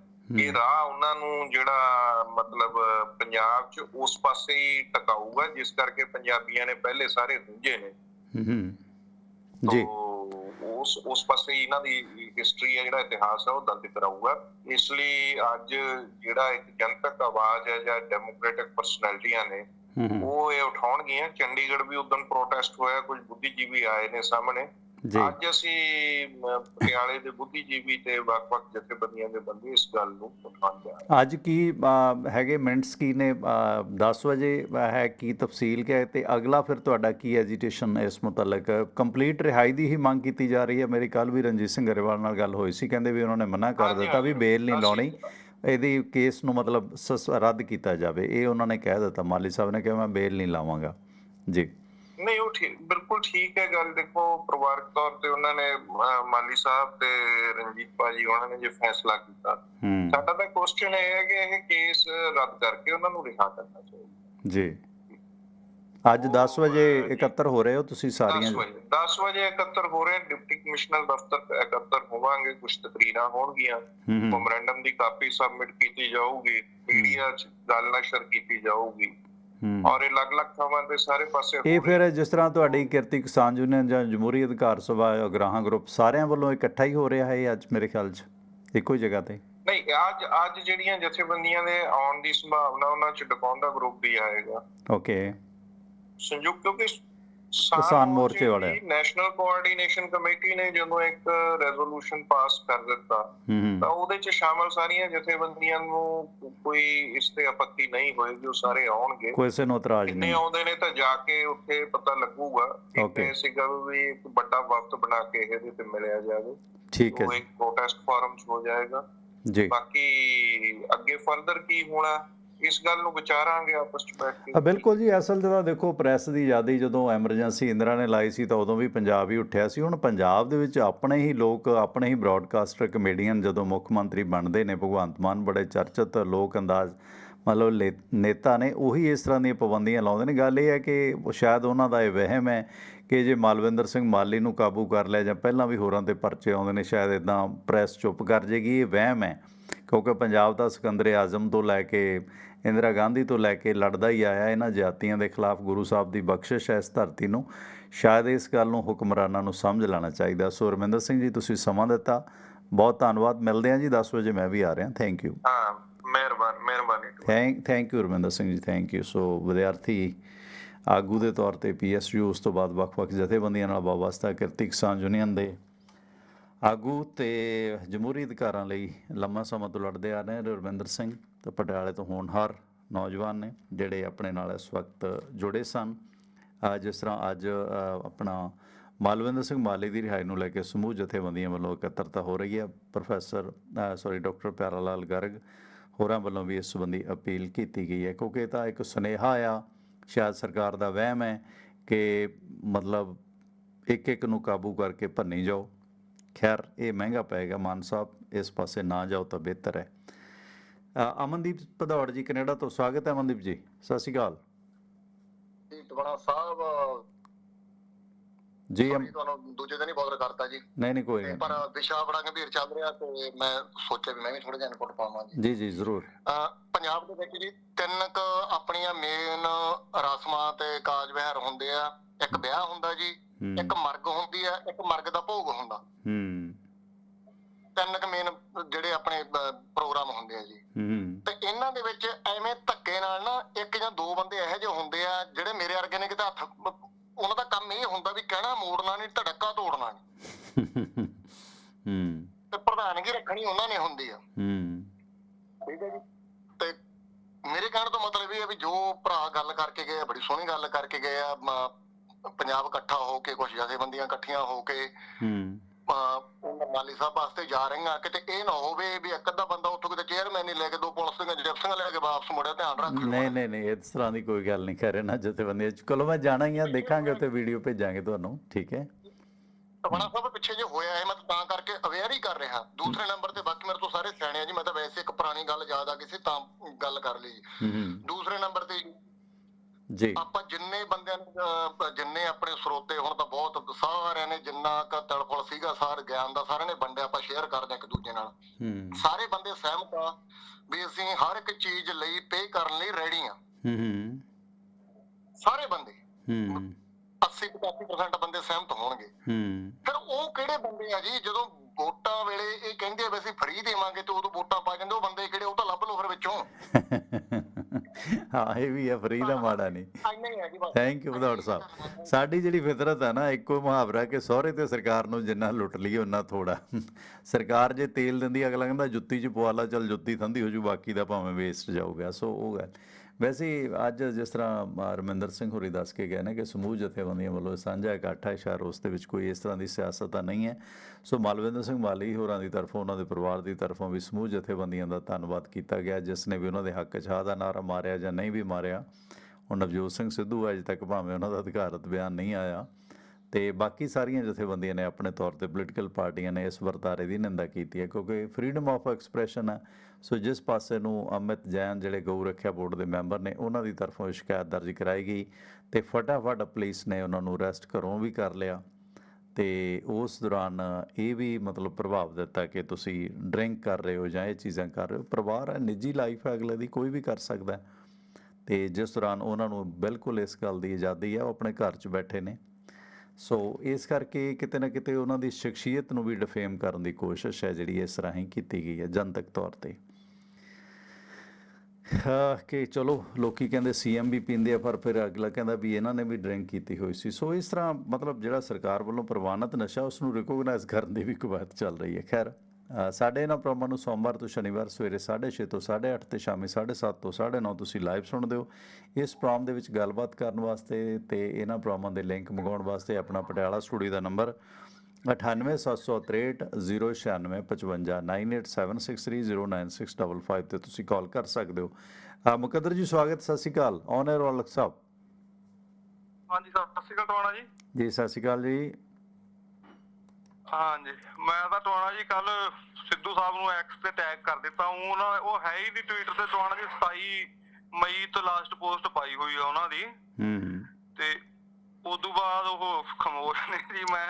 ਇਹ ਰਾਹ ਉਹਨਾਂ ਨੂੰ ਜਿਹੜਾ ਮਤਲਬ ਪੰਜਾਬ 'ਚ ਉਸ ਪਾਸੇ ਹੀ ਟਿਕਾਊਗਾ ਜਿਸ ਕਰਕੇ ਪੰਜਾਬੀਆਂ ਨੇ ਪਹਿਲੇ ਸਾਰੇ ਦੂਜੇ ਨੇ। ਜੀ। ਉਸ ਉਸ ਪਾਸੇ ਇਹਨਾਂ ਦੀ ਹਿਸਟਰੀ ਹੈ ਜਿਹੜਾ ਇਤਿਹਾਸ ਹੈ ਉਹ ਦਰਜ ਕਰਾਊਗਾ। ਇਸ ਲਈ ਅੱਜ ਜਿਹੜਾ ਇੱਕ ਜਨਤਕ ਆਵਾਜ਼ ਹੈ ਜਾਂ ਡੈਮੋਕ੍ਰੈਟਿਕ ਪਰਸਨੈਲਿਟੀਆਂ ਨੇ ਉਹ ਇਹ ਉਠਾਉਣਗੀਆਂ। ਚੰਡੀਗੜ੍ਹ ਵੀ ਉਦੋਂ ਪ੍ਰੋਟੈਸਟ ਹੋਇਆ ਕੁਝ ਬੁੱਧੀਜੀਵੀ ਆਏ ਨੇ ਸਾਹਮਣੇ। ਅੱਜ ਅਸੀਂ ਪਟਿਆਲੇ ਦੇ ਬੁੱਧੀਜੀਵੀ ਤੇ ਵੱਖ-ਵੱਖ ਜਥੇਬੰਦੀਆਂ ਦੇ ਬੰਦੇ ਇਸ ਗੱਲ ਨੂੰ ਉਠਾਉਣ ਜਾ ਰਹੇ ਅੱਜ ਕੀ ਹੈਗੇ ਮਿੰਟਸ ਕੀ ਨੇ? ਅ, 10 ਵਜੇ ਹੈ ਕੀ ਤਫਸੀਲ ਕਿਆ ਤੇ ਅਗਲਾ ਫਿਰ ਤੁਹਾਡਾ ਕੀ ਐਜੀਟੇਸ਼ਨ ਇਸ ਮੁਤਲਕ? ਕੰਪਲੀਟ ਰਿਹਾਈ ਦੀ ਹੀ ਮੰਗ ਕੀਤੀ ਜਾ ਰਹੀ ਹੈ। ਮੇਰੀ ਕੱਲ ਵੀ ਰਣਜੀਤ ਸਿੰਘ ਗਰੇਵਾਲ ਨਾਲ ਗੱਲ ਹੋਈ ਸੀ। ਕਹਿੰਦੇ ਵੀ ਉਹਨਾਂ ਨੇ ਮਨਾ ਕਰ ਦਿੱਤਾ ਵੀ। ਬੇਲ ਨਹੀਂ ਲਾਉਣੀ। ਇਹਦੀ ਕੇਸ ਨੂੰ ਮਤਲਬ ਰੱਦ ਕੀਤਾ ਜਾਵੇ। ਇਹ ਉਹਨਾਂ ਨੇ ਕਹਿ ਦਿੱਤਾ। ਮਾਲੀ ਸਾਹਿਬ ਨੇ ਕਿਹਾ ਮੈਂ ਬੇਲ ਨਹੀਂ ਲਾਵਾਂਗਾ। ਜੀ। ਨਹੀਂ ਉਹ ਠੀਕ ਬਿਲਕੁਲ ਠੀਕ ਹੈ ਗੱਲ। ਦੇਖੋ ਪਰਿਵਾਰਕ ਤੌਰ ਤੇ ਉਹਨਾਂ ਨੇ ਮਾਲੀ ਸਾਹਿਬ ਤੇ ਰਣਜੀਤ ਭਾਜੀ ਉਹਨਾਂ ਨੇ ਜੇ ਫੈਸਲਾ ਕੀਤਾ। ਸਾਡਾ ਤਾਂ ਕੁਐਸਚਨ ਇਹ ਹੈ ਕਿ ਇਹ ਕੇਸ ਰੱਦ ਕਰਕੇ ਉਹਨਾਂ ਨੂੰ ਰਿਹਾ ਕਰਨਾ ਚਾਹੀਦਾ। ਜੀ। ਅੱਜ 10 ਵਜੇ ਇਕੱਤਰ ਹੋ ਰਹੇ ਹੋ ਤੁਸੀਂ 10 ਸਾਰੀਆਂ ਵਜੇ 10 ਵਜੇ ਇਕੱਤਰ ਹੋ ਰਹੇ ਡਿਪਟੀ ਕਮਿਸ਼ਨਰ ਦਫ਼ਤਰ ਇਕੱਤਰ ਹੋਵਾਂਗੇ ਕੁਝ ਤਕਰੀਰਾਂ ਹੋਣਗੀਆਂ। ਮੈਮੋਰੈਂਡਮ ਦੀ ਕਾਪੀ ਸਬਮਿਟ ਕੀਤੀ ਜਾਊਗੀ ਮੀਡੀਆ 'ਚ ਗੱਲ ਨਸ਼ਰ ਕੀਤੀ ਜਾਊਗੀ। ਔਰ ਇਹ ਅਲੱਗ-ਅਲੱਗ ਥਾਵਾਂ ਤੇ ਸਾਰੇ ਪਾਸੇ ਇਹ ਫਿਰ ਜਿਸ ਤਰ੍ਹਾਂ ਤੁਹਾਡੀ ਕਿਰਤੀ ਕਿਸਾਨ ਯੂਨੀਅਨ ਜਾਂ ਜਮਹੂਰੀ ਅਧਿਕਾਰ ਸਭਾ ਅਗਰਾਹਾਂ ਗਰੁੱਪ ਸਾਰਿਆਂ ਵੱਲੋਂ ਇਕੱਠਾ ਹੀ ਹੋ ਰਿਹਾ ਹੈ ਅੱਜ ਮੇਰੇ ਖਿਆਲ 'ਚ? ਇੱਕੋ ਹੀ ਜਗ੍ਹਾ ਤੇ? ਨਹੀਂ ਅੱਜ ਅੱਜ ਜਿਹੜੀਆਂ ਜਥੇਬੰਦੀਆਂ ਦੇ ਆਉਣ ਦੀ ਸੰਭਾਵਨਾ ਉਹਨਾਂ 'ਚ ਡਕੌਂਦਾ ਗਰੁੱਪ ਵੀ ਆਏਗਾ। ਓਕੇ ਸੰਯੁਕਤ ਕਿਉਂਕਿ ਕਿਸਾਨ ਮੋਰਚੇ ਵਾਲੇ। ਨੈਸ਼ਨਲ ਕੋਆਰਡੀਨੇਸ਼ਨ ਕਮੇਟੀ ਨੇ ਜਦੋਂ ਇੱਕ ਰੈਜ਼ੋਲੂਸ਼ਨ ਪਾਸ ਕਰ ਦਿੱਤਾ ਤਾਂ ਉਹਦੇ 'ਚ ਸ਼ਾਮਲ ਸਾਰੀਆਂ ਜਥੇਬੰਦੀਆਂ ਨੂੰ ਕੋਈ ਇਸ ਤੇ ਆਪੱਤੀ ਨਹੀਂ ਹੋਏਗੀ ਉਹ ਸਾਰੇ ਆਉਣਗੇ। ਕਿਸੇ ਨੂੰ ਇਤਰਾਜ਼ ਨਹੀਂ। ਆਉਂਦੇ ਨੇ ਤਾਂ ਜਾ ਕੇ ਉੱਥੇ ਪਤਾ ਲੱਗੂਗਾ. ਇਹ ਸੀਗਾ ਵੀ ਇੱਕ ਵੱਡਾ ਵਕਤ ਬਣਾ ਕੇ ਇਹਦੇ ਤੇ ਮਿਲਿਆ ਜਾਵੇ। ਠੀਕ ਹੈ ਉਹ ਇੱਕ ਪ੍ਰੋਟੈਸਟ ਫਾਰਮ 'ਚ ਹੋ ਜਾਏਗਾ। ਜੀ। ਬਾਕੀ ਅੱਗੇ ਫਰਦਰ ਕੀ ਹੋਣਾ ਇਸ ਗੱਲ ਨੂੰ ਵਿਚਾਰਾਂਗੇ ਆਪਸ 'ਚ ਬੈਠ ਕੇ। ਬਿਲਕੁਲ ਜੀ, ਅਸਲ ਜਿਹੜਾ ਦੇਖੋ, ਪ੍ਰੈਸ ਦੀ ਆਜ਼ਾਦੀ ਜਦੋਂ ਐਮਰਜੈਂਸੀ ਇੰਦਰਾ ਨੇ ਲਾਈ ਸੀ ਤਾਂ ਉਦੋਂ ਵੀ ਪੰਜਾਬ ਹੀ ਉੱਠਿਆ ਸੀ। ਹੁਣ ਪੰਜਾਬ ਦੇ ਵਿੱਚ ਆਪਣੇ ਹੀ ਲੋਕ, ਆਪਣੇ ਹੀ ਬ੍ਰਾਡਕਾਸਟਰ, ਕਮੇਡੀਅਨ ਜਦੋਂ ਮੁੱਖ ਮੰਤਰੀ ਬਣਦੇ ਨੇ, ਭਗਵੰਤ ਮਾਨ ਬੜੇ ਚਰਚਿਤ ਲੋਕ ਅੰਦਾਜ਼, ਮਤਲਬ ਲੇ- ਨੇਤਾ ਨੇ, ਉਹੀ ਇਸ ਤਰ੍ਹਾਂ ਦੀਆਂ ਪਾਬੰਦੀਆਂ ਲਾਉਂਦੇ ਨੇ। ਗੱਲ ਇਹ ਹੈ ਕਿ ਸ਼ਾਇਦ ਉਹਨਾਂ ਦਾ ਇਹ ਵਹਿਮ ਹੈ ਕਿ ਜੇ ਮਾਲਵਿੰਦਰ ਸਿੰਘ ਮਾਲੀ ਨੂੰ ਕਾਬੂ ਕਰ ਲਿਆ ਜਾਂ ਪਹਿਲਾਂ ਵੀ ਹੋਰਾਂ ਤੇ ਪਰਚੇ ਆਉਂਦੇ ਨੇ, ਸ਼ਾਇਦ ਇਦਾਂ ਪ੍ਰੈਸ ਚੁੱਪ ਕਰ ਜੇਗੀ, ਇਹ ਵਹਿਮ ਹੈ। ਕਿਉਂਕਿ ਪੰਜਾਬ ਦਾ ਸਿਕੰਦਰ ਆਜ਼ਮ ਤੋਂ ਲੈ ਕੇ ਇੰਦਰਾ ਗਾਂਧੀ ਤੋਂ ਲੈ ਕੇ ਲੜਦਾ ਹੀ ਆਇਆ ਇਹਨਾਂ ਜਾਤੀਆਂ ਦੇ ਖਿਲਾਫ ਗੁਰੂ ਸਾਹਿਬ ਦੀ ਬਖਸ਼ਿਸ਼ ਹੈ ਇਸ ਧਰਤੀ ਨੂੰ। ਸ਼ਾਇਦ ਇਸ ਗੱਲ ਨੂੰ ਹੁਕਮਰਾਨਾਂ ਨੂੰ ਸਮਝ ਲੈਣਾ ਚਾਹੀਦਾ। ਸੋ ਰਮਿੰਦਰ ਸਿੰਘ ਜੀ ਤੁਸੀਂ ਸਮਾਂ ਦਿੱਤਾ। ਬਹੁਤ ਧੰਨਵਾਦ। ਮਿਲਦੇ ਹਾਂ ਜੀ 10 ਵਜੇ ਮੈਂ ਵੀ ਆ ਰਿਹਾ। ਥੈਂਕ ਯੂ ਹਾਂ ਮਿਹਰਬਾਨ ਮਿਹਰਬਾਨੀ thank thank you Raminder Singh ji thank you ਸੋ ਵਿਦਿਆਰਥੀ ਆਗੂ ਦੇ ਤੌਰ ਤੇ ਪੀਐਸਯੂ ਉਸ ਤੋਂ ਬਾਅਦ ਵੱਖ-ਵੱਖ ਜਥੇਬੰਦੀਆਂ ਨਾਲ ਵਾਬਸਤਾ ਕਿਰਤੀ ਕਿਸਾਨ ਯੂਨੀਅਨ ਦੇ ਆਗੂ ਤੇ ਜਮਹੂਰੀ ਅਧਿਕਾਰਾਂ ਲਈ ਲੰਮਾ ਸਮਾਂ ਤੋਂ ਲੜਦੇ ਆ ਰਹੇ ਰਵਿੰਦਰ ਸਿੰਘ। ਤਾਂ ਪਟਿਆਲੇ ਤੋਂ ਹੋਣਹਾਰ ਨੌਜਵਾਨ ਨੇ, ਜਿਹੜੇ ਆਪਣੇ ਨਾਲ ਇਸ ਵਕਤ ਜੁੜੇ ਸਨ। ਜਿਸ ਤਰ੍ਹਾਂ ਅੱਜ ਆਪਣਾ ਮਾਲਵਿੰਦਰ ਸਿੰਘ ਮਾਲੀ ਦੀ ਰਿਹਾਈ ਨੂੰ ਲੈ ਕੇ ਸਮੂਹ ਜਥੇਬੰਦੀਆਂ ਵੱਲੋਂ ਇਕੱਤਰਤਾ ਹੋ ਰਹੀ ਹੈ। Professor sorry doctor Pyara Lal Garg ਹੋਰਾਂ ਵੱਲੋਂ ਵੀ ਇਸ ਸੰਬੰਧੀ ਅਪੀਲ ਕੀਤੀ ਗਈ ਹੈ, ਕਿਉਂਕਿ ਇਹ ਤਾਂ ਇੱਕ ਸੁਨੇਹਾ ਆ, ਸ਼ਾਇਦ ਸਰਕਾਰ ਦਾ ਵਹਿਮ ਹੈ ਕਿ ਮਤਲਬ ਇੱਕ ਇੱਕ ਨੂੰ ਕਾਬੂ ਕਰਕੇ ਭੰਨੀ ਜਾਓ। ਖੈਰ, ਇਹ ਮਹਿੰਗਾ ਪਏਗਾ ਮਾਨ ਸਾਹਿਬ, ਇਸ ਪਾਸੇ ਨਾ ਜਾਓ ਤਾਂ ਬਿਹਤਰ ਹੈ। ਅਮਨਦੀਪ ਭਦੌੜ ਜੀ ਕੈਨੇਡਾ ਤੋਂ ਸਵਾਗਤ ਹੈ ਅਮਨਦੀਪ ਜੀ। ਸਤਿ ਸ਼੍ਰੀ ਅਕਾਲ। ਜੀ ਟਵਾਣਾ ਸਾਹਿਬ ਜੀ ਤੁਹਾਨੂੰ ਦੂਜੇ ਦਿਨ ਹੀ ਬੋਦਰ ਕਰਤਾ ਜੀ। ਨਹੀਂ ਨਹੀਂ ਕੋਈ ਗੱਲ ਪਰ ਵਿਸ਼ਾ ਬੜਾ ਗੰਭੀਰ ਚੱਲ ਰਿਹਾ ਤੇ ਮੈਂ ਸੋਚਿਆ ਵੀ ਮੈਂ ਵੀ ਥੋੜਾ ਜਿਹਾ ਇਨਪੁਟ ਪਾਵਾਂ ਜੀ। ਜੀ ਜੀ ਜ਼ਰੂਰ। ਪੰਜਾਬ ਦੇ ਵਿੱਚ ਜੀ ਤਿੰਨ ਕ ਆਪਣੀਆਂ ਮੇਨ ਰਸਮਾਂ ਤੇ ਕਾਜ ਵਿਹਾਰ ਹੁੰਦੇ ਆ। ਇੱਕ ਵਿਆਹ ਹੁੰਦਾ ਜੀ ਇੱਕ ਮਰਗ ਹੁੰਦੀ ਆ ਇੱਕ ਮਰਗ ਦਾ ਭੋਗ ਹੁੰਦਾ। ਹੂੰ। ਤਿੰਨ ਕ ਮੇਨ ਜਿਹੜੇ ਆਪਣੇ ਪ੍ਰੋਗਰਾਮ ਹੁੰਦੇ ਆ ਜੀ। ਤੇ ਇਹਨਾਂ ਦੇ ਵਿੱਚ ਐਵੇਂ ਧੱਕੇ ਨਾਲ ਨਾ ਇੱਕ ਜਾਂ ਦੋ ਬੰਦੇ ਇਹੋ ਜਿਹੇ ਹੁੰਦੇ ਆ ਜਿਹੜੇ ਮੇਰੇ ਵਰਗੇ ਨੇ ਕਿਤੇ ਹੱਥ ਉਹਨਾਂ ਦਾ ਕੰਮ ਇਹ ਹੁੰਦਾ ਵੀ ਕਹਿਣਾ ਮੋੜਨਾ ਨਹੀਂ ਧੜਕਾ ਤੋੜਨਾ ਨਹੀਂ। ਹੂੰ। ਤੇ ਪ੍ਰਧਾਨਗੀ ਰੱਖਣੀ ਉਹਨਾਂ ਨੇ ਹੁੰਦੀ ਆ। ਹੂੰ। ਠੀਕ ਹੈ ਜੀ। ਤੇ ਮੇਰੇ ਕਹਿਣ ਤੋਂ ਮਤਲਬ ਇਹ ਹੈ ਵੀ ਜੋ ਭਰਾ ਗੱਲ ਕਰਕੇ ਗਏ ਆ ਬੜੀ ਸੋਹਣੀ ਗੱਲ ਕਰਕੇ ਗਏ ਆ ਪੰਜਾਬ ਇਕੱਠਾ ਹੋ ਕੇ ਕੁਝ ਜਥੇਬੰਦੀਆਂ ਇਕੱਠੀਆਂ ਹੋ ਕੇ ਹੂੰ। ਮਾਲੀ ਸਾਹਿਬ ਵਾਸਤੇ ਜਾ ਰਹੀਆਂ ਕਿਤੇ ਇਹ ਨਾ ਹੋਵੇ ਵੀ ਇੱਕ ਅੱਧਾ ਬੰਦਾ ਉੱਥੋਂ ਕਿਤੇ ਚੇਅਰਮੈਨ ਨਹੀਂ ਲੈ ਕੇ ਦੋ ਪੁਲਿਸ ਦੀਆਂ ਜਿਪਸੀਆਂ ਲੈ ਕੇ ਵਾਪਸ ਮੁੜਿਆ ਧਿਆਨ ਰੱਖ ਨਹੀਂ ਨਹੀਂ ਨਹੀਂ ਇਸ ਤਰ੍ਹਾਂ ਦੀ ਕੋਈ ਗੱਲ ਨਹੀਂ ਕਰ ਰਹੇ ਨਾ ਜਥੇਬੰਦੀਆਂ ਚ। ਚਲੋ ਮੈਂ ਜਾਣਾ ਹੀ ਆ ਦੇਖਾਂਗੇ ਉੱਤੇ ਵੀਡੀਓ ਭੇਜਾਂਗੇ ਤੁਹਾਨੂੰ ਠੀਕ ਹੈ? ਟਵਾਣਾ ਸਾਹਿਬ ਪਿੱਛੇ ਜੇ ਹੋਇਆ ਹੈ ਮੈਂ ਤਾਂ ਕਰਕੇ ਅਵੇਅਰ ਹੀ ਕਰ ਰਿਹਾ। ਦੂਸਰੇ ਨੰਬਰ ਤੇ ਬਾਕੀ ਮੇਰੇ ਤੋਂ ਸਾਰੇ ਸਿਆਣੇ ਆ ਜੀ ਮੈਂ ਤਾਂ ਵੈਸੇ ਇੱਕ ਪੁਰਾਣੀ ਗੱਲ ਯਾਦ ਆ ਗਈ ਸੀ ਤਾਂ ਗੱਲ ਕਰ ਲਈ ਹੂੰ ਹੂੰ। ਦੂਸਰੇ ਨੰਬਰ ਤੇ ਜੀ। ਆਪਾਂ ਜਿੰਨੇ ਬੰਦਿਆਂ ਨੂੰ ਜਿੰਨੇ ਆਪਣੇ ਸਰੋਤੇ ਹੁਣ ਤਾਂ ਬਹੁਤ ਸਾਰਿਆਂ ਨੇ ਜਿੰਨਾ ਕ ਤੜਫਲ ਸੀਗਾ ਸਾਰ ਗਿਆਨ ਦਾ ਸਾਰਿਆਂ ਨੇ ਵੰਡਿਆ ਆਪਾਂ ਸ਼ੇਅਰ ਕਰਦੇ ਇੱਕ ਦੂਜੇ ਨਾਲ। ਹੂੰ। ਸਾਰੇ ਬੰਦੇ ਸਹਿਮਤ ਆ ਵੀ ਅਸੀਂ ਹਰ ਇੱਕ ਚੀਜ਼ ਲਈ ਪੇ ਕਰਨ ਲਈ ਰੈਡੀ ਆ। ਹੂੰ ਹੂੰ। ਸਾਰੇ ਬੰਦੇ। ਹੂੰ। 80 85% ਬੰਦੇ ਸਹਿਮਤ ਹੋਣਗੇ। ਹੂੰ। ਫਿਰ ਉਹ ਕਿਹੜੇ ਬੰਦੇ ਆ ਜੀ? ਜਦੋਂ ਵੋਟਾਂ ਵੇਲੇ ਇਹ ਕਹਿੰਦੇ ਆ ਵੀ ਅਸੀਂ ਫ੍ਰੀ ਦੇਵਾਂਗੇ ਤੇ ਉਦੋਂ ਵੋਟਾਂ ਪਾ ਜਾਂਦੇ ਉਹ ਬੰਦੇ ਕਿਹੜੇ? ਉਹ ਤਾਂ ਲੱਭ ਲਓ ਫਿਰ ਵਿੱਚੋਂ। [laughs] ਹਾਂ ਇਹ ਵੀ ਹੈ ਫਰੀ ਦਾ ਮਾੜਾ ਨਹੀਂ। ਥੈਂਕ ਯੂ ਵਿਧਾਨ ਸਾਹਿਬ। ਸਾਡੀ ਜਿਹੜੀ ਫਿਤਰਤ ਹੈ ਨਾ ਇੱਕੋ ਮੁਹਾਵਰਾ ਕਿ ਸਹੁਰੇ ਤੇ ਸਰਕਾਰ ਨੂੰ ਜਿੰਨਾ ਲੁੱਟ ਲਈਏ ਉਹਨਾਂ ਥੋੜਾ ਸਰਕਾਰ ਜੇ ਤੇਲ ਦਿੰਦੀ ਅਗਲਾ ਕਹਿੰਦਾ ਜੁੱਤੀ 'ਚ ਪਵਾ ਲਾ ਚੱਲ ਜੁੱਤੀ ਥੰਦੀ ਹੋ ਜੂ ਬਾਕੀ ਦਾ ਭਾਵੇਂ ਵੇਸਟ ਜਾਊਗਾ। ਸੋ ਉਹ ਗੱਲ। ਵੈਸੇ ਅੱਜ ਜਿਸ ਤਰ੍ਹਾਂ ਰਮਿੰਦਰ ਸਿੰਘ ਹੋਰੀ ਦੱਸ ਕੇ ਗਏ ਨੇ ਕਿ ਸਮੂਹ ਜਥੇਬੰਦੀਆਂ ਵੱਲੋਂ ਸਾਂਝਾ ਇਕੱਠ ਹੈ ਸ਼ਾਇਦ ਉਸ ਦੇ ਵਿੱਚ ਕੋਈ ਇਸ ਤਰ੍ਹਾਂ ਦੀ ਸਿਆਸਤ ਤਾਂ ਨਹੀਂ ਹੈ। ਸੋ ਮਲਵਿੰਦਰ ਸਿੰਘ ਮਾਲੀ ਹੋਰਾਂ ਦੀ ਤਰਫੋਂ, ਉਹਨਾਂ ਦੇ ਪਰਿਵਾਰ ਦੀ ਤਰਫੋਂ ਵੀ ਸਮੂਹ ਜਥੇਬੰਦੀਆਂ ਦਾ ਧੰਨਵਾਦ ਕੀਤਾ ਗਿਆ, ਜਿਸ ਨੇ ਵੀ ਉਹਨਾਂ ਦੇ ਹੱਕ 'ਚ ਹਾਂ ਦਾ ਨਾਰਾ ਮਾਰਿਆ ਜਾਂ ਨਹੀਂ ਵੀ ਮਾਰਿਆ। ਹੁਣ ਨਵਜੋਤ ਸਿੰਘ ਸਿੱਧੂ ਅਜੇ ਤੱਕ ਭਾਵੇਂ ਉਹਨਾਂ ਦਾ ਅਧਿਕਾਰਤ ਬਿਆਨ ਨਹੀਂ ਆਇਆ। ਤੇ ਬਾਕੀ ਸਾਰੀਆਂ ਜਥੇਬੰਦੀਆਂ ਨੇ ਆਪਣੇ ਤੌਰ ਤੇ ਪੋਲੀਟੀਕਲ ਪਾਰਟੀਆਂ ਨੇ ਇਸ ਵਰਤਾਰੇ ਦੀ ਨਿੰਦਾ ਕੀਤੀ ਹੈ, ਕਿਉਂਕਿ ਫਰੀडम ਆਫ ਐਕਸਪ੍ਰੈਸ਼ਨ ਹੈ ਸੋ ਜਿਸ ਪਾਸੇ ਨੂੰ ਅਮਿਤ ਜੈਨ ਜਿਹੜੇ ਗਊ ਰੱਖਿਆ ਬੋਰਡ ਦੇ ਮੈਂਬਰ ਨੇ, ਉਹਨਾਂ ਦੀ ਤਰਫੋਂ ਸ਼ਿਕਾਇਤ ਦਰਜ ਕਰਾਈ ਗਈ ਤੇ ਫਟਾਫਟ ਪੁਲਿਸ ਨੇ ਉਹਨਾਂ ਨੂੰ ਅਰੈਸਟ ਘਰੋਂ ਵੀ ਕਰ ਲਿਆ। ਤੇ ਉਸ ਦੌਰਾਨ ਇਹ ਵੀ ਮਤਲਬ ਪ੍ਰਭਾਵ ਦਿੱਤਾ ਕਿ ਤੁਸੀਂ ਡਰਿੰਕ ਕਰ ਰਹੇ ਹੋ ਜਾਂ ਇਹ ਚੀਜ਼ਾਂ ਕਰ ਰਹੇ ਹੋ। ਪਰਿਵਾਰ ਹੈ, ਨਿੱਜੀ ਲਾਈਫ ਹੈ, ਅਗਲੇ ਦੀ ਕੋਈ ਵੀ ਕਰ ਸਕਦਾ ਹੈ। ਤੇ ਜਿਸ ਦੌਰਾਨ ਉਹਨਾਂ ਨੂੰ ਬਿਲਕੁਲ ਇਸ ਗੱਲ ਦੀ ਆਜ਼ਾਦੀ ਹੈ, ਉਹ ਆਪਣੇ ਘਰ 'ਚ ਬੈਠੇ ਨੇ। ਸੋ ਇਸ ਕਰਕੇ ਕਿਤੇ ਨਾ ਕਿਤੇ ਉਹਨਾਂ ਦੀ ਸ਼ਖਸੀਅਤ ਨੂੰ ਵੀ ਡਿਫੇਮ ਕਰਨ ਦੀ ਕੋਸ਼ਿਸ਼ ਹੈ ਜਿਹੜੀ ਇਸ ਰਾਹੀਂ ਕੀਤੀ ਗਈ ਹੈ ਜਨਤਕ ਤੌਰ ਤੇ। ਕਿ ਚਲੋ, ਲੋਕੀ ਕਹਿੰਦੇ ਸੀਐਮ ਵੀ ਪੀਂਦੇ ਆ, ਪਰ ਫਿਰ ਅਗਲਾ ਕਹਿੰਦਾ ਵੀ ਇਹਨਾਂ ਨੇ ਵੀ ਡਰਿੰਕ ਕੀਤੀ ਹੋਈ ਸੀ। ਸੋ ਇਸ ਤਰ੍ਹਾਂ ਮਤਲਬ ਜਿਹੜਾ ਸਰਕਾਰ ਵੱਲੋਂ ਪ੍ਰਵਾਨਿਤ ਨਸ਼ਾ ਉਸ ਨੂੰ ਰਿਕੋਗਨਾਈਜ਼ ਕਰਨ ਦੀ ਵੀ ਕਵਾਇਤ ਚੱਲ ਰਹੀ ਹੈ। ਖੈਰ ਸਾਡੇ ਇਹਨਾਂ ਪ੍ਰੋਗਰਾਮਾਂ ਨੂੰ ਸੋਮਵਾਰ ਤੋਂ ਸ਼ਨੀਵਾਰ ਸਵੇਰੇ 6:30 ਤੋਂ 8:30 ਤੇ ਸ਼ਾਮੀ 7:30 ਤੋਂ 9:30 ਤੁਸੀਂ ਲਾਈਵ ਸੁਣਦੇ ਹੋ। ਇਸ ਪ੍ਰੋਗਰਾਮ ਦੇ ਵਿੱਚ ਗੱਲਬਾਤ ਕਰਨ ਵਾਸਤੇ ਤੇ ਇਹਨਾਂ ਪ੍ਰੋਗਰਾਮਾਂ ਦੇ ਲਿੰਕ ਮੰਗਾਉਣ ਵਾਸਤੇ ਆਪਣਾ ਪਟਿਆਲਾ ਸਟੂਡੀਓ ਦਾ ਨੰਬਰ 9873009655 ਤੇ ਤੁਸੀਂ ਕਾਲ ਕਰ ਸਕਦੇ ਹੋ। ਮੁਕੱਦਰ ਜੀ ਸਵਾਗਤ ਸਤਿ ਸ਼੍ਰੀ ਅਕਾਲ। ਔਨ 에ਅਰ ਵਾਲਕ ਸਾਹਿਬ। ਹਾਂਜੀ ਸਤਿ ਸ਼੍ਰੀ ਅਕਾਲ ਟਵਾਣਾ ਜੀ? ਜੀ ਸਤਿ ਸ਼੍ਰੀ ਅਕਾਲ ਜੀ। ਹਾਂਜੀ। ਮੈਂ ਤਾਂ ਟਵਾਣਾ ਜੀ ਕੱਲ ਸਿੱਧੂ ਸਾਹਿਬ ਨੂੰ ਐਕਸ ਤੇ ਟੈਗ ਕਰ ਦਿੱਤਾ। ਊਂ ਉਹਨਾਂ ਉਹ ਹੈ ਹੀ ਦੀ ਟਵਿੱਟਰ ਤੇ। ਟਵਾਣਾ ਜੀ 27 ਮਈ ਤੋਂ ਲਾਸਟ ਪੋਸਟ ਪਾਈ ਹੋਈ ਆ ਉਹਨਾਂ ਦੀ। ਹੂੰ ਤੇ ਉਦੋਂ ਬਾਅਦ ਉਹ ਖਮੋਸ਼ ਨੇ ਜੀ ਮੈਂ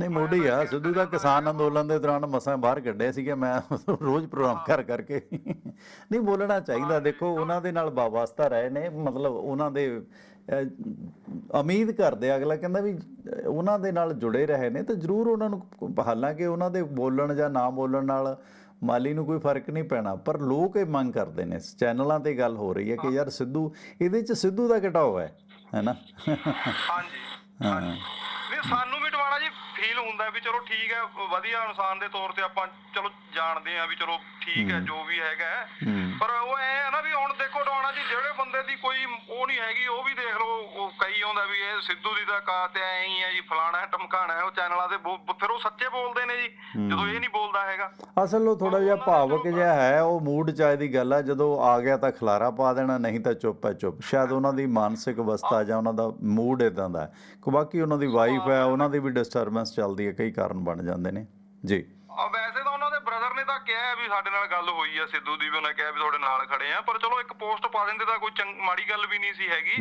ਨਹੀਂ ਮੋਢੀ ਆ ਸਿੱਧੂ ਦਾ ਕਿਸਾਨ ਅੰਦੋਲਨ ਦੇ ਦੌਰਾਨ ਮਸਾਂ ਬਾਹਰ ਕੱਢਿਆ ਸੀਗਾ। ਮੈਂ ਰੋਜ਼ ਪ੍ਰੋਗਰਾਮ ਕਰ ਕਰਕੇ। ਨਹੀਂ ਬੋਲਣਾ ਚਾਹੀਦਾ। ਦੇਖੋ ਉਹਨਾਂ ਦੇ ਨਾਲ ਵਾਸਤਾ ਰਹੇ ਨੇ। ਮਤਲਬ ਉਹਨਾਂ ਦੇ ਉਮੀਦ ਕਰਦੇ ਆ, ਅਗਲਾ ਕਹਿੰਦਾ ਵੀ ਉਹਨਾਂ ਦੇ ਨਾਲ ਜੁੜੇ ਰਹੇ ਨੇ ਤੇ ਜ਼ਰੂਰ ਉਹਨਾਂ ਨੂੰ ਹਾਲਾਂਕਿ ਉਹਨਾਂ ਦੇ ਬੋਲਣ ਜਾਂ ਨਾ ਬੋਲਣ ਨਾਲ ਮਾਲੀ ਨੂੰ ਕੋਈ ਫ਼ਰਕ ਨਹੀਂ ਪੈਣਾ ਪਰ ਲੋਕ ਇਹ ਮੰਗ ਕਰਦੇ ਨੇ ਚੈਨਲਾਂ ਤੇ ਗੱਲ ਹੋ ਰਹੀ ਹੈ ਕਿ ਯਾਰ ਸਿੱਧੂ ਇਹਦੇ ਚ ਸਿੱਧੂ ਦਾ ਘਟਾਓ ਹੈ ਹੈਨਾ ਹਾਂਜੀ ਹਾਂ। ਨਹੀਂ ਸਾਨੂੰ ਵੀ ਟਵਾਣਾ ਜੀ ਫੀਲ ਹੁੰਦਾ ਵੀ ਚਲੋ ਠੀਕ ਹੈ ਵਧੀਆ ਇਨਸਾਨ ਦੇ ਤੌਰ ਤੇ ਆਪਾਂ ਚਲੋ ਜਾਣਦੇ ਆ ਵੀ ਚਲੋ ਠੀਕ ਹੈ ਜੋ ਵੀ ਹੈਗਾ ਹੈ। ਹੂੰ। ਪਰ ਉਹ ਐ ਹੈ ਨਾ ਵੀ ਹੁਣ ਦੇਖੋ ਟਵਾਣਾ ਜੀ ਜਿਹੜੇ ਬੰਦੇ ਦੀ ਕੋਈ ਉਹ ਨਹੀਂ ਹੈਗੀ ਉਹ ਵੀ ਦੇਖ ਲਓ ਉਹ ਕਈ ਆਉਂਦਾ ਵੀ ਇਹ ਸਿੱਧੂ ਦੀ ਤਾਂ ਕਾ ਤੇ ਐ ਹੀ ਹੈ ਜੀ ਫਲਾਣਾ ਹੈ ਟਮਕਾਣਾ ਹੈ ਉਹ ਚੈਨਲਾਂ ਤੇ ਬੋ- ਫਿਰ ਉਹ ਸੱਚੇ ਬੋਲਦੇ ਨੇ ਜੀ ਜਦੋਂ ਇਹ ਨਹੀਂ ਬੋਲਦਾ ਹੈਗਾ। ਅਸਲ ਉਹ ਥੋੜਾ ਜਿਹਾ ਭਾਵਕ ਜਿਹਾ ਹੈ ਉਹ ਮੂਡ ਚਾਏ ਦੀ ਗੱਲ ਹੈ ਜਦੋਂ ਆ ਗਿਆ ਤਾਂ ਖਲਾਰਾ ਪਾ ਦੇਣਾ ਨਹੀਂ ਤਾਂ ਚੁੱਪ ਹੈ ਚੁੱਪ। ਸ਼ਾਇਦ ਉਹਨਾਂ ਦੀ ਮਾਨਸਿਕ ਅਵਸਥਾ ਜਾਂ ਉਹਨਾਂ ਦਾ ਮੂਡ ਇਦਾਂ ਦਾ ਹੈ। ਕਿ ਬਾਕੀ ਉਹਨਾਂ ਦੀ ਵਾਈਫ ਹੈ ਉਹਨਾਂ ਦੀ ਵੀ ਡਿਸਟਰਬੈਂਸ ਚੱਲਦੀ ਹੈ ਕਈ ਕਾਰਨ ਬਣ ਜਾਂਦੇ ਨੇ। ਜੀ। ਆ ਤਾਂ ਉਹਨਾਂ ਦੇ ਬ੍ਰਦਰ ਨੇ ਤਾਂ ਕਿਹਾ ਵੀ ਸਾਡੇ ਨਾਲ ਗੱਲ ਹੋਈ ਆ ਸਿੱਧੂ ਦੀ ਵੀ ਉਹਨੇ ਕਿਹਾ ਵੀ ਤੁਹਾਡੇ ਨਾਲ ਖੜੇ ਆ ਪਰ ਚਲੋ ਇੱਕ ਪੋਸਟ ਪਾ ਦਿੰਦੇ ਤਾਂ ਕੋਈ ਮਾੜੀ ਗੱਲ ਵੀ ਨਹੀਂ ਸੀ ਹੈਗੀ।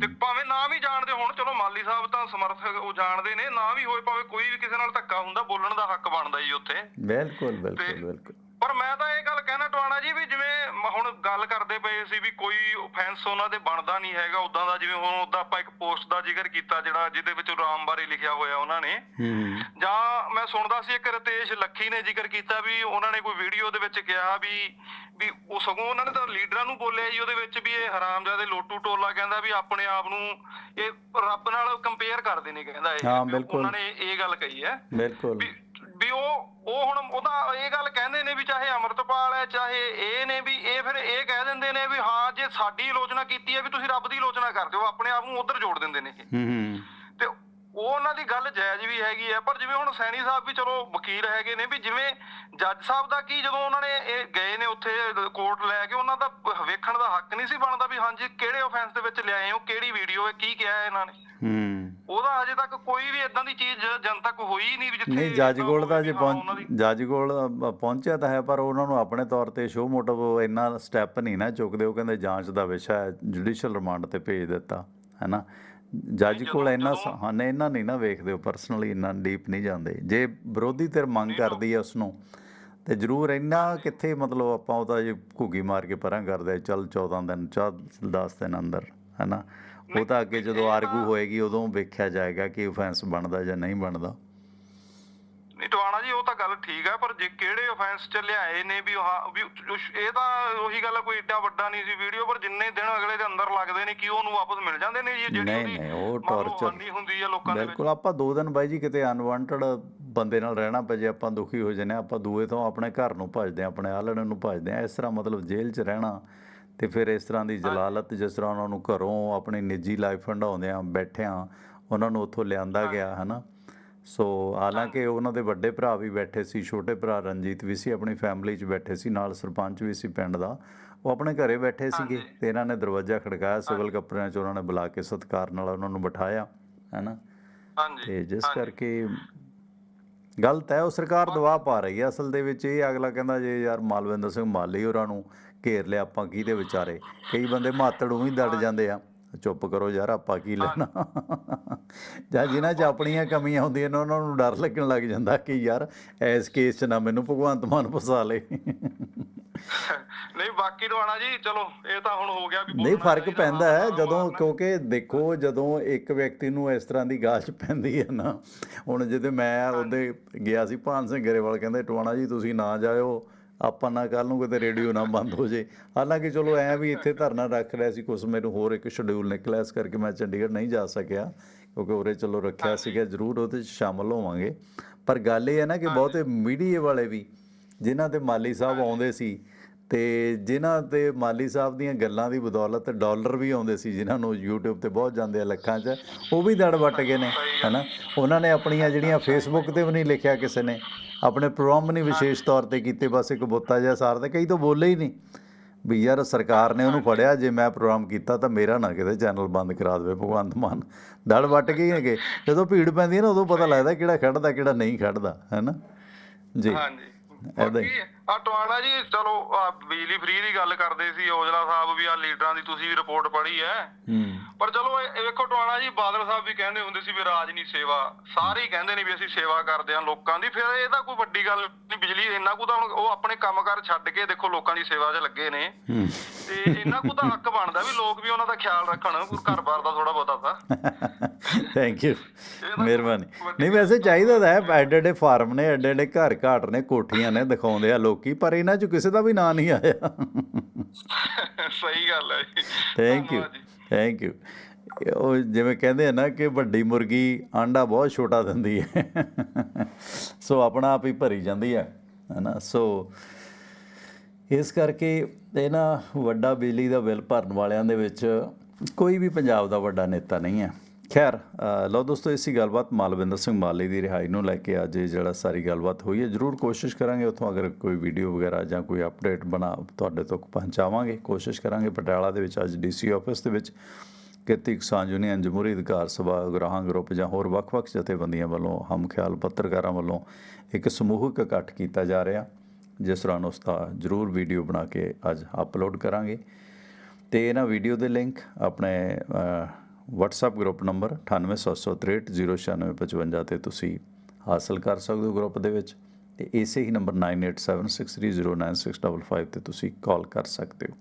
ਤੇ ਭਾਵੇਂ ਨਾ ਵੀ ਜਾਣਦੇ ਹੁਣ ਚਲੋ ਮਾਲੀ ਸਾਹਿਬ ਤਾਂ ਸਮਰਥਕ ਉਹ ਜਾਣਦੇ ਨੇ ਨਾ ਵੀ ਹੋਏ ਭਾਵੇਂ ਕੋਈ ਵੀ ਕਿਸੇ ਨਾਲ ਧੱਕਾ ਹੁੰਦਾ ਬੋਲਣ ਦਾ ਹੱਕ ਬਣਦਾ ਜੀ ਉੱਥੇ। ਬਿਲਕੁਲ ਬਿਲਕੁਲ ਬਿਲਕੁਲ। ਪਰ ਮੈਂ ਤਾਂ ਇਹ ਗੱਲ ਕਹਿਣਾ ਟਵਾਣਾ ਜੀ ਵੀ ਜਿਵੇਂ ਹੁਣ ਗੱਲ ਕਰਦੇ ਪਏ ਸੀ ਵੀ ਕੋਈ ਆਫੈਂਸ ਉਹਨਾਂ ਦੇ ਬਣਦਾ ਨਹੀਂ ਹੈਗਾ ਉਦਾਂ ਦਾ ਜਿਵੇਂ ਹੁਣ ਉਦਾਂ ਆਪਾਂ ਇੱਕ ਪੋਸਟ ਦਾ ਜ਼ਿਕਰ ਕੀਤਾ ਜਿਹੜਾ ਜਿਹਦੇ ਵਿੱਚ ਰਾਮ ਬਾਰੇ ਲਿਖਿਆ ਹੋਇਆ ਉਹਨਾਂ ਨੇ। ਹੂੰ। ਜਾਂ ਮੈਂ ਸੁਣਦਾ ਸੀ ਇੱਕ ਰਤੇਸ਼ ਲੱਖੀ ਨੇ ਜ਼ਿਕਰ ਕੀਤਾ ਵੀ ਉਹਨਾਂ ਨੇ ਕੋਈ ਵੀਡੀਓ ਦੇ ਵਿੱਚ ਕਿਹਾ ਵੀ ਵੀ ਉਹ ਸਗੋਂ ਉਹਨਾਂ ਨੇ ਤਾਂ ਲੀਡਰਾਂ ਨੂੰ ਬੋਲਿਆ ਜੀ ਉਹਦੇ ਵਿੱਚ ਵੀ ਇਹ ਹਰਾਮਜ਼ਾਦੇ ਲੋਟੂ ਟੋਲਾ ਕਹਿੰਦਾ ਵੀ ਆਪਣੇ ਆਪ ਨੂੰ ਇਹ ਰੱਬ ਨਾਲ ਕੰਪੇਅਰ ਕਰਦੇ ਨੇ ਕਹਿੰਦਾ ਇਹ। ਉਹਨਾਂ ਨੇ ਇਹ ਗੱਲ ਕਹੀ ਹੈ। ਬਿਲਕੁਲ। ਵੀ ਉਹ ਉਹ ਹੁਣ ਉਹਦਾ ਇਹ ਗੱਲ ਕਹਿੰਦੇ ਨੇ ਵੀ ਚਾਹੇ ਅਮਰਤਪਾਲ ਹੈ ਚਾਹੇ ਇਹ ਨੇ ਵੀ ਇਹ ਫਿਰ ਇਹ ਕਹਿ ਦਿੰਦੇ ਨੇ ਵੀ ਹਾਂ ਜੇ ਸਾਡੀ ਆਲੋਚਨਾ ਕੀਤੀ ਹੈ ਵੀ ਤੁਸੀਂ ਰੱਬ ਦੀ ਆਲੋਚਨਾ ਕਰਦੇ ਹੋ ਆਪਣੇ ਆਪ ਨੂੰ ਉਧਰ ਜੋੜ ਦਿੰਦੇ ਨੇ ਇਹ। ਤੇ ਉਹ ਉਹਨਾਂ ਦੀ ਗੱਲ ਜਾਇਜ਼ ਵੀ ਹੈਗੀ ਹੈ ਪਰ ਜਿਵੇਂ ਹੁਣ ਸੈਣੀ ਸਾਹਿਬ ਵੀ ਚਲੋ ਵਕੀਲ ਹੈਗੇ ਨੇ ਵੀ ਜਿਵੇਂ ਜੱਜ ਸਾਹਿਬ ਦਾ ਕੀ ਜਦੋਂ ਉਹਨਾਂ ਨੇ ਇਹ ਗਏ ਨੇ ਉੱਥੇ ਕੋਰਟ ਲੈ ਕੇ ਉਹਨਾਂ ਦਾ ਵੇਖਣ ਦਾ ਹੱਕ ਨਹੀਂ ਸੀ ਬਣਦਾ ਵੀ ਹਾਂਜੀ ਕਿਹੜੇ ਆਫੈਂਸ ਦੇ ਵਿੱਚ ਲਿਆਏ ਹੋ ਕਿਹੜੀ ਵੀਡੀਓ ਹੈ ਕੀ ਕਿਹਾ ਹੈ ਇਹਨਾਂ ਨੇ। ਹੂੰ। ਉਹਦਾ ਹਜੇ ਤੱਕ ਕੋਈ ਵੀ ਇਦਾਂ ਦੀ ਚੀਜ਼ ਜਨਤਕ ਹੋਈ ਨਹੀਂ ਵੀ ਜਿੱਥੇ ਨਹੀਂ ਜੱਜ ਕੋਲ ਤਾਂ ਹੋਵੇ ਜੇ ਵੀ ਹਾਂ, ਉਹਨਾਂ ਦੀ- ਪਹੁੰਚ ਜੱਜ ਕੋਲ ਪਹੁੰਚਿਆ ਤਾਂ ਹੈ ਪਰ ਉਹਨਾਂ ਨੂੰ ਆਪਣੇ ਤੌਰ ਤੇ ਸ਼ੋਅ ਮੋਟਿਵ ਇੰਨਾ ਸਟੈਪ ਨਹੀਂ ਨਾ ਚੁੱਕਦੇ ਉਹ ਕਹਿੰਦੇ ਜਾਂਚ ਦਾ ਵਿਸ਼ਾ ਹੈ ਜੁਡੀਸ਼ੀਅਲ ਰਿਮਾਂਡ ਤੇ ਭੇਜ ਦਿੱਤਾ ਹੈਨਾ? ਜੱਜ ਕੋਲ ਇੰਨਾ ਸ- ਨਹੀਂ ਇਹਨਾਂ ਨਹੀਂ ਨਾ ਵੇਖਦੇ ਉਹ ਪਰਸਨਲੀ ਇੰਨਾ ਡੀਪ ਨਹੀਂ ਜਾਂਦੇ। ਜੇ ਵਿਰੋਧੀ ਧਿਰ ਮੰਗ ਕਰਦੀ ਹੈ ਉਸ ਨੂੰ ਤੇ ਜ਼ਰੂਰ ਇੰਨਾ ਕਿੱਥੇ ਮਤਲਬ ਆਪਾਂ ਉਹਦਾ ਜੇ ਘੁੱਗੀ ਮਾਰ ਕੇ ਪਰਾਂ ਕਰਦੇ ਚੱਲ 14 ਦਿਨ ਚਾ 10 ਦਿਨ ਅੰਦਰ ਹੈਨਾ? ਉਹ ਤਾਂ ਅੱਗੇ ਜਦੋਂ ਆਰਗੂ ਹੋਏਗੀ ਉਦੋਂ ਵੇਖਿਆ ਜਾਏਗਾ ਕਿ ਆਫੈਂਸ ਬਣਦਾ ਜਾਂ ਨਹੀਂ ਬਣਦਾ। ਨਹੀਂ ਟਵਾਣਾ ਜੀ ਉਹ ਤਾਂ ਗੱਲ ਠੀਕ ਹੈ ਪਰ ਜੇ ਕਿਹੜੇ ਆਫੈਂਸ ਚ ਲਿਆਏ ਨੇ ਵੀ ਇਹ ਤਾਂ ਉਹੀ ਗੱਲ ਆ, ਕੋਈ ਏਡਾ ਵੱਡਾ ਨਹੀਂ ਸੀ ਵੀਡੀਓ ਪਰ ਜਿੰਨੇ ਦਿਨ ਅਗਲੇ ਦੇ ਅੰਦਰ ਲੱਗਦੇ ਨੇ ਕਿ ਉਹਨੂੰ ਵਾਪਸ ਮਿਲ ਜਾਂਦੇ ਨੇ ਜੀ ਜਿਹੜੀ ਨਹੀਂ, ਨਹੀਂ, ਉਹ torture- ਹਾਨੀ ਹੁੰਦੀ ਆ ਲੋਕਾਂ ਦੇ ਬਿਲਕੁਲ ਆਪਾਂ ਦੋ ਦਿਨ ਬਾਈ ਜੀ ਕਿਤੇ ਅਨਵਾਂਟਡ ਬੰਦੇ ਨਾਲ ਰਹਿਣਾ ਪੈ ਜੇ ਆਪਾਂ ਦੁਖੀ ਹੋ ਹਾਂ ਆਪਾਂ ਦੂਏ ਤੋਂ ਆਪਣੇ ਘਰ ਨੂੰ ਭੱਜਦੇ ਆਪਣੇ ਆਲਣੇ ਨੂੰ ਭੱਜਦੇ ਹਾਂ ਇਸ ਤਰ੍ਹਾਂ ਮਤਲਬ ਜੇਲ੍ਹ 'ਚ ਰਹਿਣਾ ਤੇ ਫਿਰ ਇਸ ਤਰ੍ਹਾਂ ਦੀ ਜਲਾਲਤ ਜਿਸ ਤਰ੍ਹਾਂ ਉਹਨਾਂ ਨੂੰ ਘਰੋਂ ਆਪਣੀ ਨਿੱਜੀ ਲਾਈਫ ਹੰਡਾਉਂਦੇ ਆ ਬੈਠਿਆਂ ਉਹਨਾਂ ਨੂੰ ਉੱਥੋਂ ਲਿਆਂਦਾ ਗਿਆ ਹਨਾ? ਸੋ ਹਾਲਾਂਕਿ ਉਹਨਾਂ ਦੇ ਵੱਡੇ ਭਰਾ ਵੀ ਬੈਠੇ ਸੀ ਛੋਟੇ ਭਰਾ ਰਣਜੀਤ ਵੀ ਸੀ ਆਪਣੀ ਫੈਮਿਲੀ 'ਚ ਬੈਠੇ ਸੀ ਨਾਲ ਸਰਪੰਚ ਵੀ ਸੀ ਪਿੰਡ ਦਾ। ਉਹ ਆਪਣੇ ਘਰੇ ਬੈਠੇ ਸੀਗੇ ਤੇ ਇਹਨਾਂ ਨੇ ਦਰਵਾਜ਼ਾ ਖੜਕਾਇਆ ਸਿਵਲ ਕੱਪੜਿਆਂ 'ਚ ਉਹਨਾਂ ਨੇ ਬੁਲਾ ਕੇ ਸਤਿਕਾਰ ਨਾਲ ਉਹਨਾਂ ਨੂੰ ਬਿਠਾਇਆ ਹੈਨਾ? ਹਾਂਜੀ ਤੇ ਜਿਸ ਕਰਕੇ ਗਲਤ ਹੈ ਉਹ ਸਰਕਾਰ ਦਬਾਅ ਪਾ ਰਹੀ ਹੈ। ਅਸਲ ਦੇ ਵਿੱਚ ਇਹ ਅਗਲਾ ਕਹਿੰਦਾ ਜੇ ਯਾਰ ਮਾਲਵਿੰਦਰ ਸਿੰਘ ਮਾਲੀ ਹੋਰਾਂ ਨੂੰ ਘੇਰ ਲਿਆ ਆਪਾਂ ਕਿਹਦੇ ਵਿਚਾਰੇ। ਕਈ ਬੰਦੇ ਮਾਤੜ ਹੀ ਡਟ ਜਾਂਦੇ ਆ। ਚੁੱਪ ਕਰੋ ਯਾਰ ਆਪਾਂ ਕੀ ਲੈਣਾ? ਜਾਂ ਜਿਨ੍ਹਾਂ 'ਚ ਆਪਣੀਆਂ ਕਮੀਆਂ ਹੁੰਦੀਆਂ ਨੇ ਉਹਨਾਂ ਨੂੰ ਡਰ ਲੱਗਣ ਲੱਗ ਜਾਂਦਾ ਕਿ ਯਾਰ ਐਸ ਕੇਸ 'ਚ ਨਾ ਮੈਨੂੰ ਭਗਵੰਤ ਮਾਨ ਫਸਾ ਲੇ। ਨਹੀਂ ਬਾਕੀ ਟਵਾਣਾ ਜੀ ਚਲੋ ਇਹ ਤਾਂ ਹੁਣ ਹੋ ਗਿਆ ਵੀ ਨਹੀਂ ਫ਼ਰਕ ਪੈਂਦਾ ਹਾਂ, ਜਦੋਂ। ਕਿਉਂਕਿ ਦੇਖੋ ਜਦੋਂ ਇੱਕ ਵਿਅਕਤੀ ਨੂੰ ਇਸ ਤਰ੍ਹਾਂ ਦੀ ਗਾਸ਼ ਪੈਂਦੀ ਹੈ ਨਾ ਹੁਣ ਜਦੋਂ ਮੈਂ ਉਹਦੇ ਗਿਆ ਸੀ ਭਾਨ ਸਿੰਘ ਗਰੇਵਾਲ ਕਹਿੰਦੇ ਟਵਾਣਾ ਜੀ ਤੁਸੀਂ ਨਾ ਜਾਇਓ। ਆਪਾਂ ਨਾ ਕੱਲ ਨੂੰ ਕਿਤੇ ਰੇਡੀਓ ਨਾ ਬੰਦ ਹੋ ਜੇ ਹਾਲਾਂਕਿ ਚਲੋ ਐ ਵੀ ਇੱਥੇ ਧਰਨਾ ਰੱਖ ਰਿਹਾ ਸੀ ਕੁਝ ਮੈਨੂੰ ਹੋਰ ਇੱਕ ਸ਼ਡਿਊਲ ਨਿਕਲਿਆ ਇਸ ਕਰਕੇ ਮੈਂ ਚੰਡੀਗੜ੍ਹ ਨਹੀਂ ਜਾ ਸਕਿਆ ਕਿਉਂਕਿ ਉਰੇ ਚਲੋ ਰੱਖਿਆ ਸੀਗਾ ਜ਼ਰੂਰ ਉਹਦੇ 'ਚ ਸ਼ਾਮਲ ਹੋਵਾਂਗੇ। ਪਰ ਗੱਲ ਇਹ ਹੈ ਨਾ ਕਿ ਬਹੁਤੇ ਮੀਡੀਆ ਵਾਲੇ ਵੀ ਜਿਨ੍ਹਾਂ ਤੇ ਮਾਲੀ ਸਾਹਿਬ ਆਉਂਦੇ ਸੀ ਤੇ ਜਿਨ੍ਹਾਂ ਤੇ ਮਾਲੀ ਸਾਹਿਬ ਦੀਆਂ ਗੱਲਾਂ ਦੀ ਬਦੌਲਤ ਡਾਲਰ ਵੀ ਆਉਂਦੇ ਸੀ ਜਿਨ੍ਹਾਂ ਨੂੰ YouTube ਤੇ ਬਹੁਤ ਜਾਂਦੇ ਆ ਲੱਖਾਂ 'ਚ ਉਹ ਵੀ ਦੜ ਵੱਟ ਗਏ ਨੇ ਹਨਾ? ਉਹਨਾਂ ਨੇ ਆਪਣੀਆਂ ਜਿਹੜੀਆਂ Facebook ਤੇ ਵੀ ਨਹੀਂ ਲਿਖਿਆ ਕਿਸੇ ਨੇ ਆਪਣੇ ਪ੍ਰੋਗਰਾਮ ਨਹੀਂ ਵਿਸ਼ੇਸ਼ ਤੌਰ ਤੇ ਕੀਤੇ ਬਸ ਇੱਕ ਬੁੱਤਾ ਜਿਹਾ ਸਾਰਦੇ ਕਈ ਤਾਂ ਬੋਲੇ ਹੀ ਨਹੀਂ। ਵੀ ਯਾਰ ਸਰਕਾਰ ਨੇ ਉਹਨੂੰ ਫੜਿਆ ਜੇ ਮੈਂ ਪ੍ਰੋਗਰਾਮ ਕੀਤਾ ਤਾਂ ਮੇਰਾ ਨਾ ਕਿਤੇ ਚੈਨਲ ਬੰਦ ਕਰਾ ਦੇਵੇ ਭਗਵੰਤ ਮਾਨ। ਦੜ ਵੱਟ ਗਏ ਹੈਗੇ। ਜਦੋਂ ਭੀੜ ਪੈਂਦੀ ਹੈ ਨਾ ਉਦੋਂ ਪਤਾ ਲੱਗਦਾ ਕਿਹੜਾ ਖੜਦਾ ਕਿਹੜਾ ਨਹੀਂ ਖੜਦਾ ਹੈਨਾ ਜੀ। ਹਾਂਜੀ। ਹੀ। ਆ ਟਵਾਣਾ ਜੀ ਚਲੋ ਆ ਬਿਜਲੀ ਫ੍ਰੀ ਦੀ ਗੱਲ ਕਰਦੇ ਸੀ ਔਜਲਾ ਸਾਹਿਬ ਵੀ ਆ ਲੀਡਰਾਂ ਦੀ ਤੁਸੀਂ ਵੀ ਰਿਪੋਰਟ ਪੜ੍ਹੀ ਹੈ। ਹੂੰ। ਪਰ ਚਲੋ ਇਹ ਇਹ ਵੇਖੋ ਟਵਾਣਾ ਜੀ ਬਾਦਲ ਸਾਹਿਬ ਵੀ ਕਹਿੰਦੇ ਹੁੰਦੇ ਸੀ ਵੀ ਰਾਜ ਨਹੀਂ ਸੇਵਾ। ਸਾਰੇ ਹੀ ਕਹਿੰਦੇ ਨੇ ਵੀ ਅਸੀਂ ਸੇਵਾ ਕਰਦੇ ਹਾਂ ਲੋਕਾਂ ਦੀ। ਫਿਰ ਇਹ ਤਾਂ ਕੋਈ ਵੱਡੀ ਗੱਲ ਨਹੀਂ ਬਿਜਲੀ ਇੰਨਾ ਕੁ ਤਾਂ ਹੁਣ ਉਹ ਆਪਣੇ ਕੰਮਕਾਰ ਛੱਡ ਕੇ ਦੇਖੋ ਲੋਕਾਂ ਦੀ ਸੇਵਾ 'ਚ ਲੱਗੇ ਨੇ। ਹੂੰ। ਤੇ ਇੰਨਾ ਕੁ ਤਾਂ ਹੱਕ ਬਣਦਾ ਵੀ ਲੋਕ ਵੀ ਉਹਨਾਂ ਦਾ ਖਿਆਲ ਰੱਖਣ ਕੋਈ ਘਰ-ਬਾਰ ਦਾ ਥੋੜਾ ਬਹੁਤਾ ਤਾਂ। ਥੈਂਕ ਯੂ ਮਿਹਰਬਾਨੀ। ਨਹੀਂ ਵੈਸੇ ਚਾਹੀਦਾ ਤਾਂ ਹੈ ਐਡੇ ਐਡੇ ਫਾਰਮ ਨੇ ਐਡੇ ਐਡੇ ਘਰ ਘਾਟ ਨੇ ਕੋਠੀਆਂ ਨੇ ਦਿਖਾਉਂਦੇ ਆ ਲੋਕੀ। ਪਰ ਇਹਨਾਂ 'ਚ ਕਿਸੇ ਦਾ ਵੀ ਨਾਂ ਨਹੀਂ ਆਇਆ। ਸਹੀ ਗੱਲ ਹੈ ਥੈਂਕ ਯੂ। ਥੈਂਕ ਯੂ ਉਹ ਜਿਵੇਂ ਕਹਿੰਦੇ ਆ ਨਾ ਕਿ ਵੱਡੀ ਮੁਰਗੀ ਆਂਡਾ ਬਹੁਤ ਛੋਟਾ ਦਿੰਦੀ ਹੈ। ਸੋ ਆਪਣਾ ਆਪ ਹੀ ਭਰੀ ਜਾਂਦੀ ਹੈ ਹੈਨਾ। ਸੋ ਇਸ ਕਰਕੇ ਇਹ ਨਾ ਵੱਡਾ ਬਿਜਲੀ ਦਾ ਬਿੱਲ ਭਰਨ ਵਾਲਿਆਂ ਦੇ ਵਿੱਚ ਕੋਈ ਵੀ ਪੰਜਾਬ ਦਾ ਵੱਡਾ ਨੇਤਾ ਨਹੀਂ ਹੈ। ਖੈਰ ਲਓ ਦੋਸਤੋ, ਇਸੀ ਗੱਲਬਾਤ ਮਾਲਵਿੰਦਰ ਸਿੰਘ ਮਾਲੀ ਦੀ ਰਿਹਾਈ ਨੂੰ ਲੈ ਕੇ ਅੱਜ ਇਹ ਜਿਹੜਾ ਸਾਰੀ ਗੱਲਬਾਤ ਹੋਈ ਹੈ। ਜਰੂਰ ਕੋਸ਼ਿਸ਼ ਕਰਾਂਗੇ ਉੱਥੋਂ ਅਗਰ ਕੋਈ ਵੀਡੀਓ ਵਗੈਰਾ ਜਾਂ ਕੋਈ ਅਪਡੇਟ ਬਣਾ ਤੁਹਾਡੇ ਤੱਕ ਪਹੁੰਚਾਵਾਂਗੇ। ਕੋਸ਼ਿਸ਼ ਕਰਾਂਗੇ ਪਟਿਆਲਾ ਦੇ ਵਿੱਚ, ਅੱਜ ਡੀਸੀ ਆਫਿਸ ਦੇ ਵਿੱਚ ਕਿਰਤੀ ਕਿਸਾਨ ਯੂਨੀਅਨ ਜਮਹੂਰੀ ਅਧਿਕਾਰ ਸਭਾ ਗ੍ਰਾਹਾਂ ਗਰੁੱਪ ਜਾਂ ਹੋਰ ਵੱਖ-ਵੱਖ ਜਥੇਬੰਦੀਆਂ ਵੱਲੋਂ ਹਮ ਖਿਆਲ ਪੱਤਰਕਾਰਾਂ ਵੱਲੋਂ ਇੱਕ ਸਮੂਹਕ ਇਕੱਠ ਕੀਤਾ ਜਾ ਰਿਹਾ। ਜਿਸ ਦੌਰਾਨ ਉਸ ਦਾ ਜ਼ਰੂਰ ਵੀਡੀਓ ਬਣਾ ਕੇ ਅੱਜ ਅਪਲੋਡ ਕਰਾਂਗੇ। ਤੇ ਇਹਨਾਂ ਵੀਡੀਓ ਦੇ ਲਿੰਕ ਆਪਣੇ WhatsApp ਗਰੁੱਪ ਨੰਬਰ 9876309655 ਤੇ ਤੁਸੀਂ ਹਾਸਲ ਕਰ ਸਕਦੇ ਹੋ ਗਰੁੱਪ ਦੇ ਵਿੱਚ ਤੇ ਇਸੇ ਹੀ ਨੰਬਰ 9876309655 ਤੇ ਤੁਸੀਂ ਕਾਲ ਕਰ ਸਕਦੇ ਹੋ।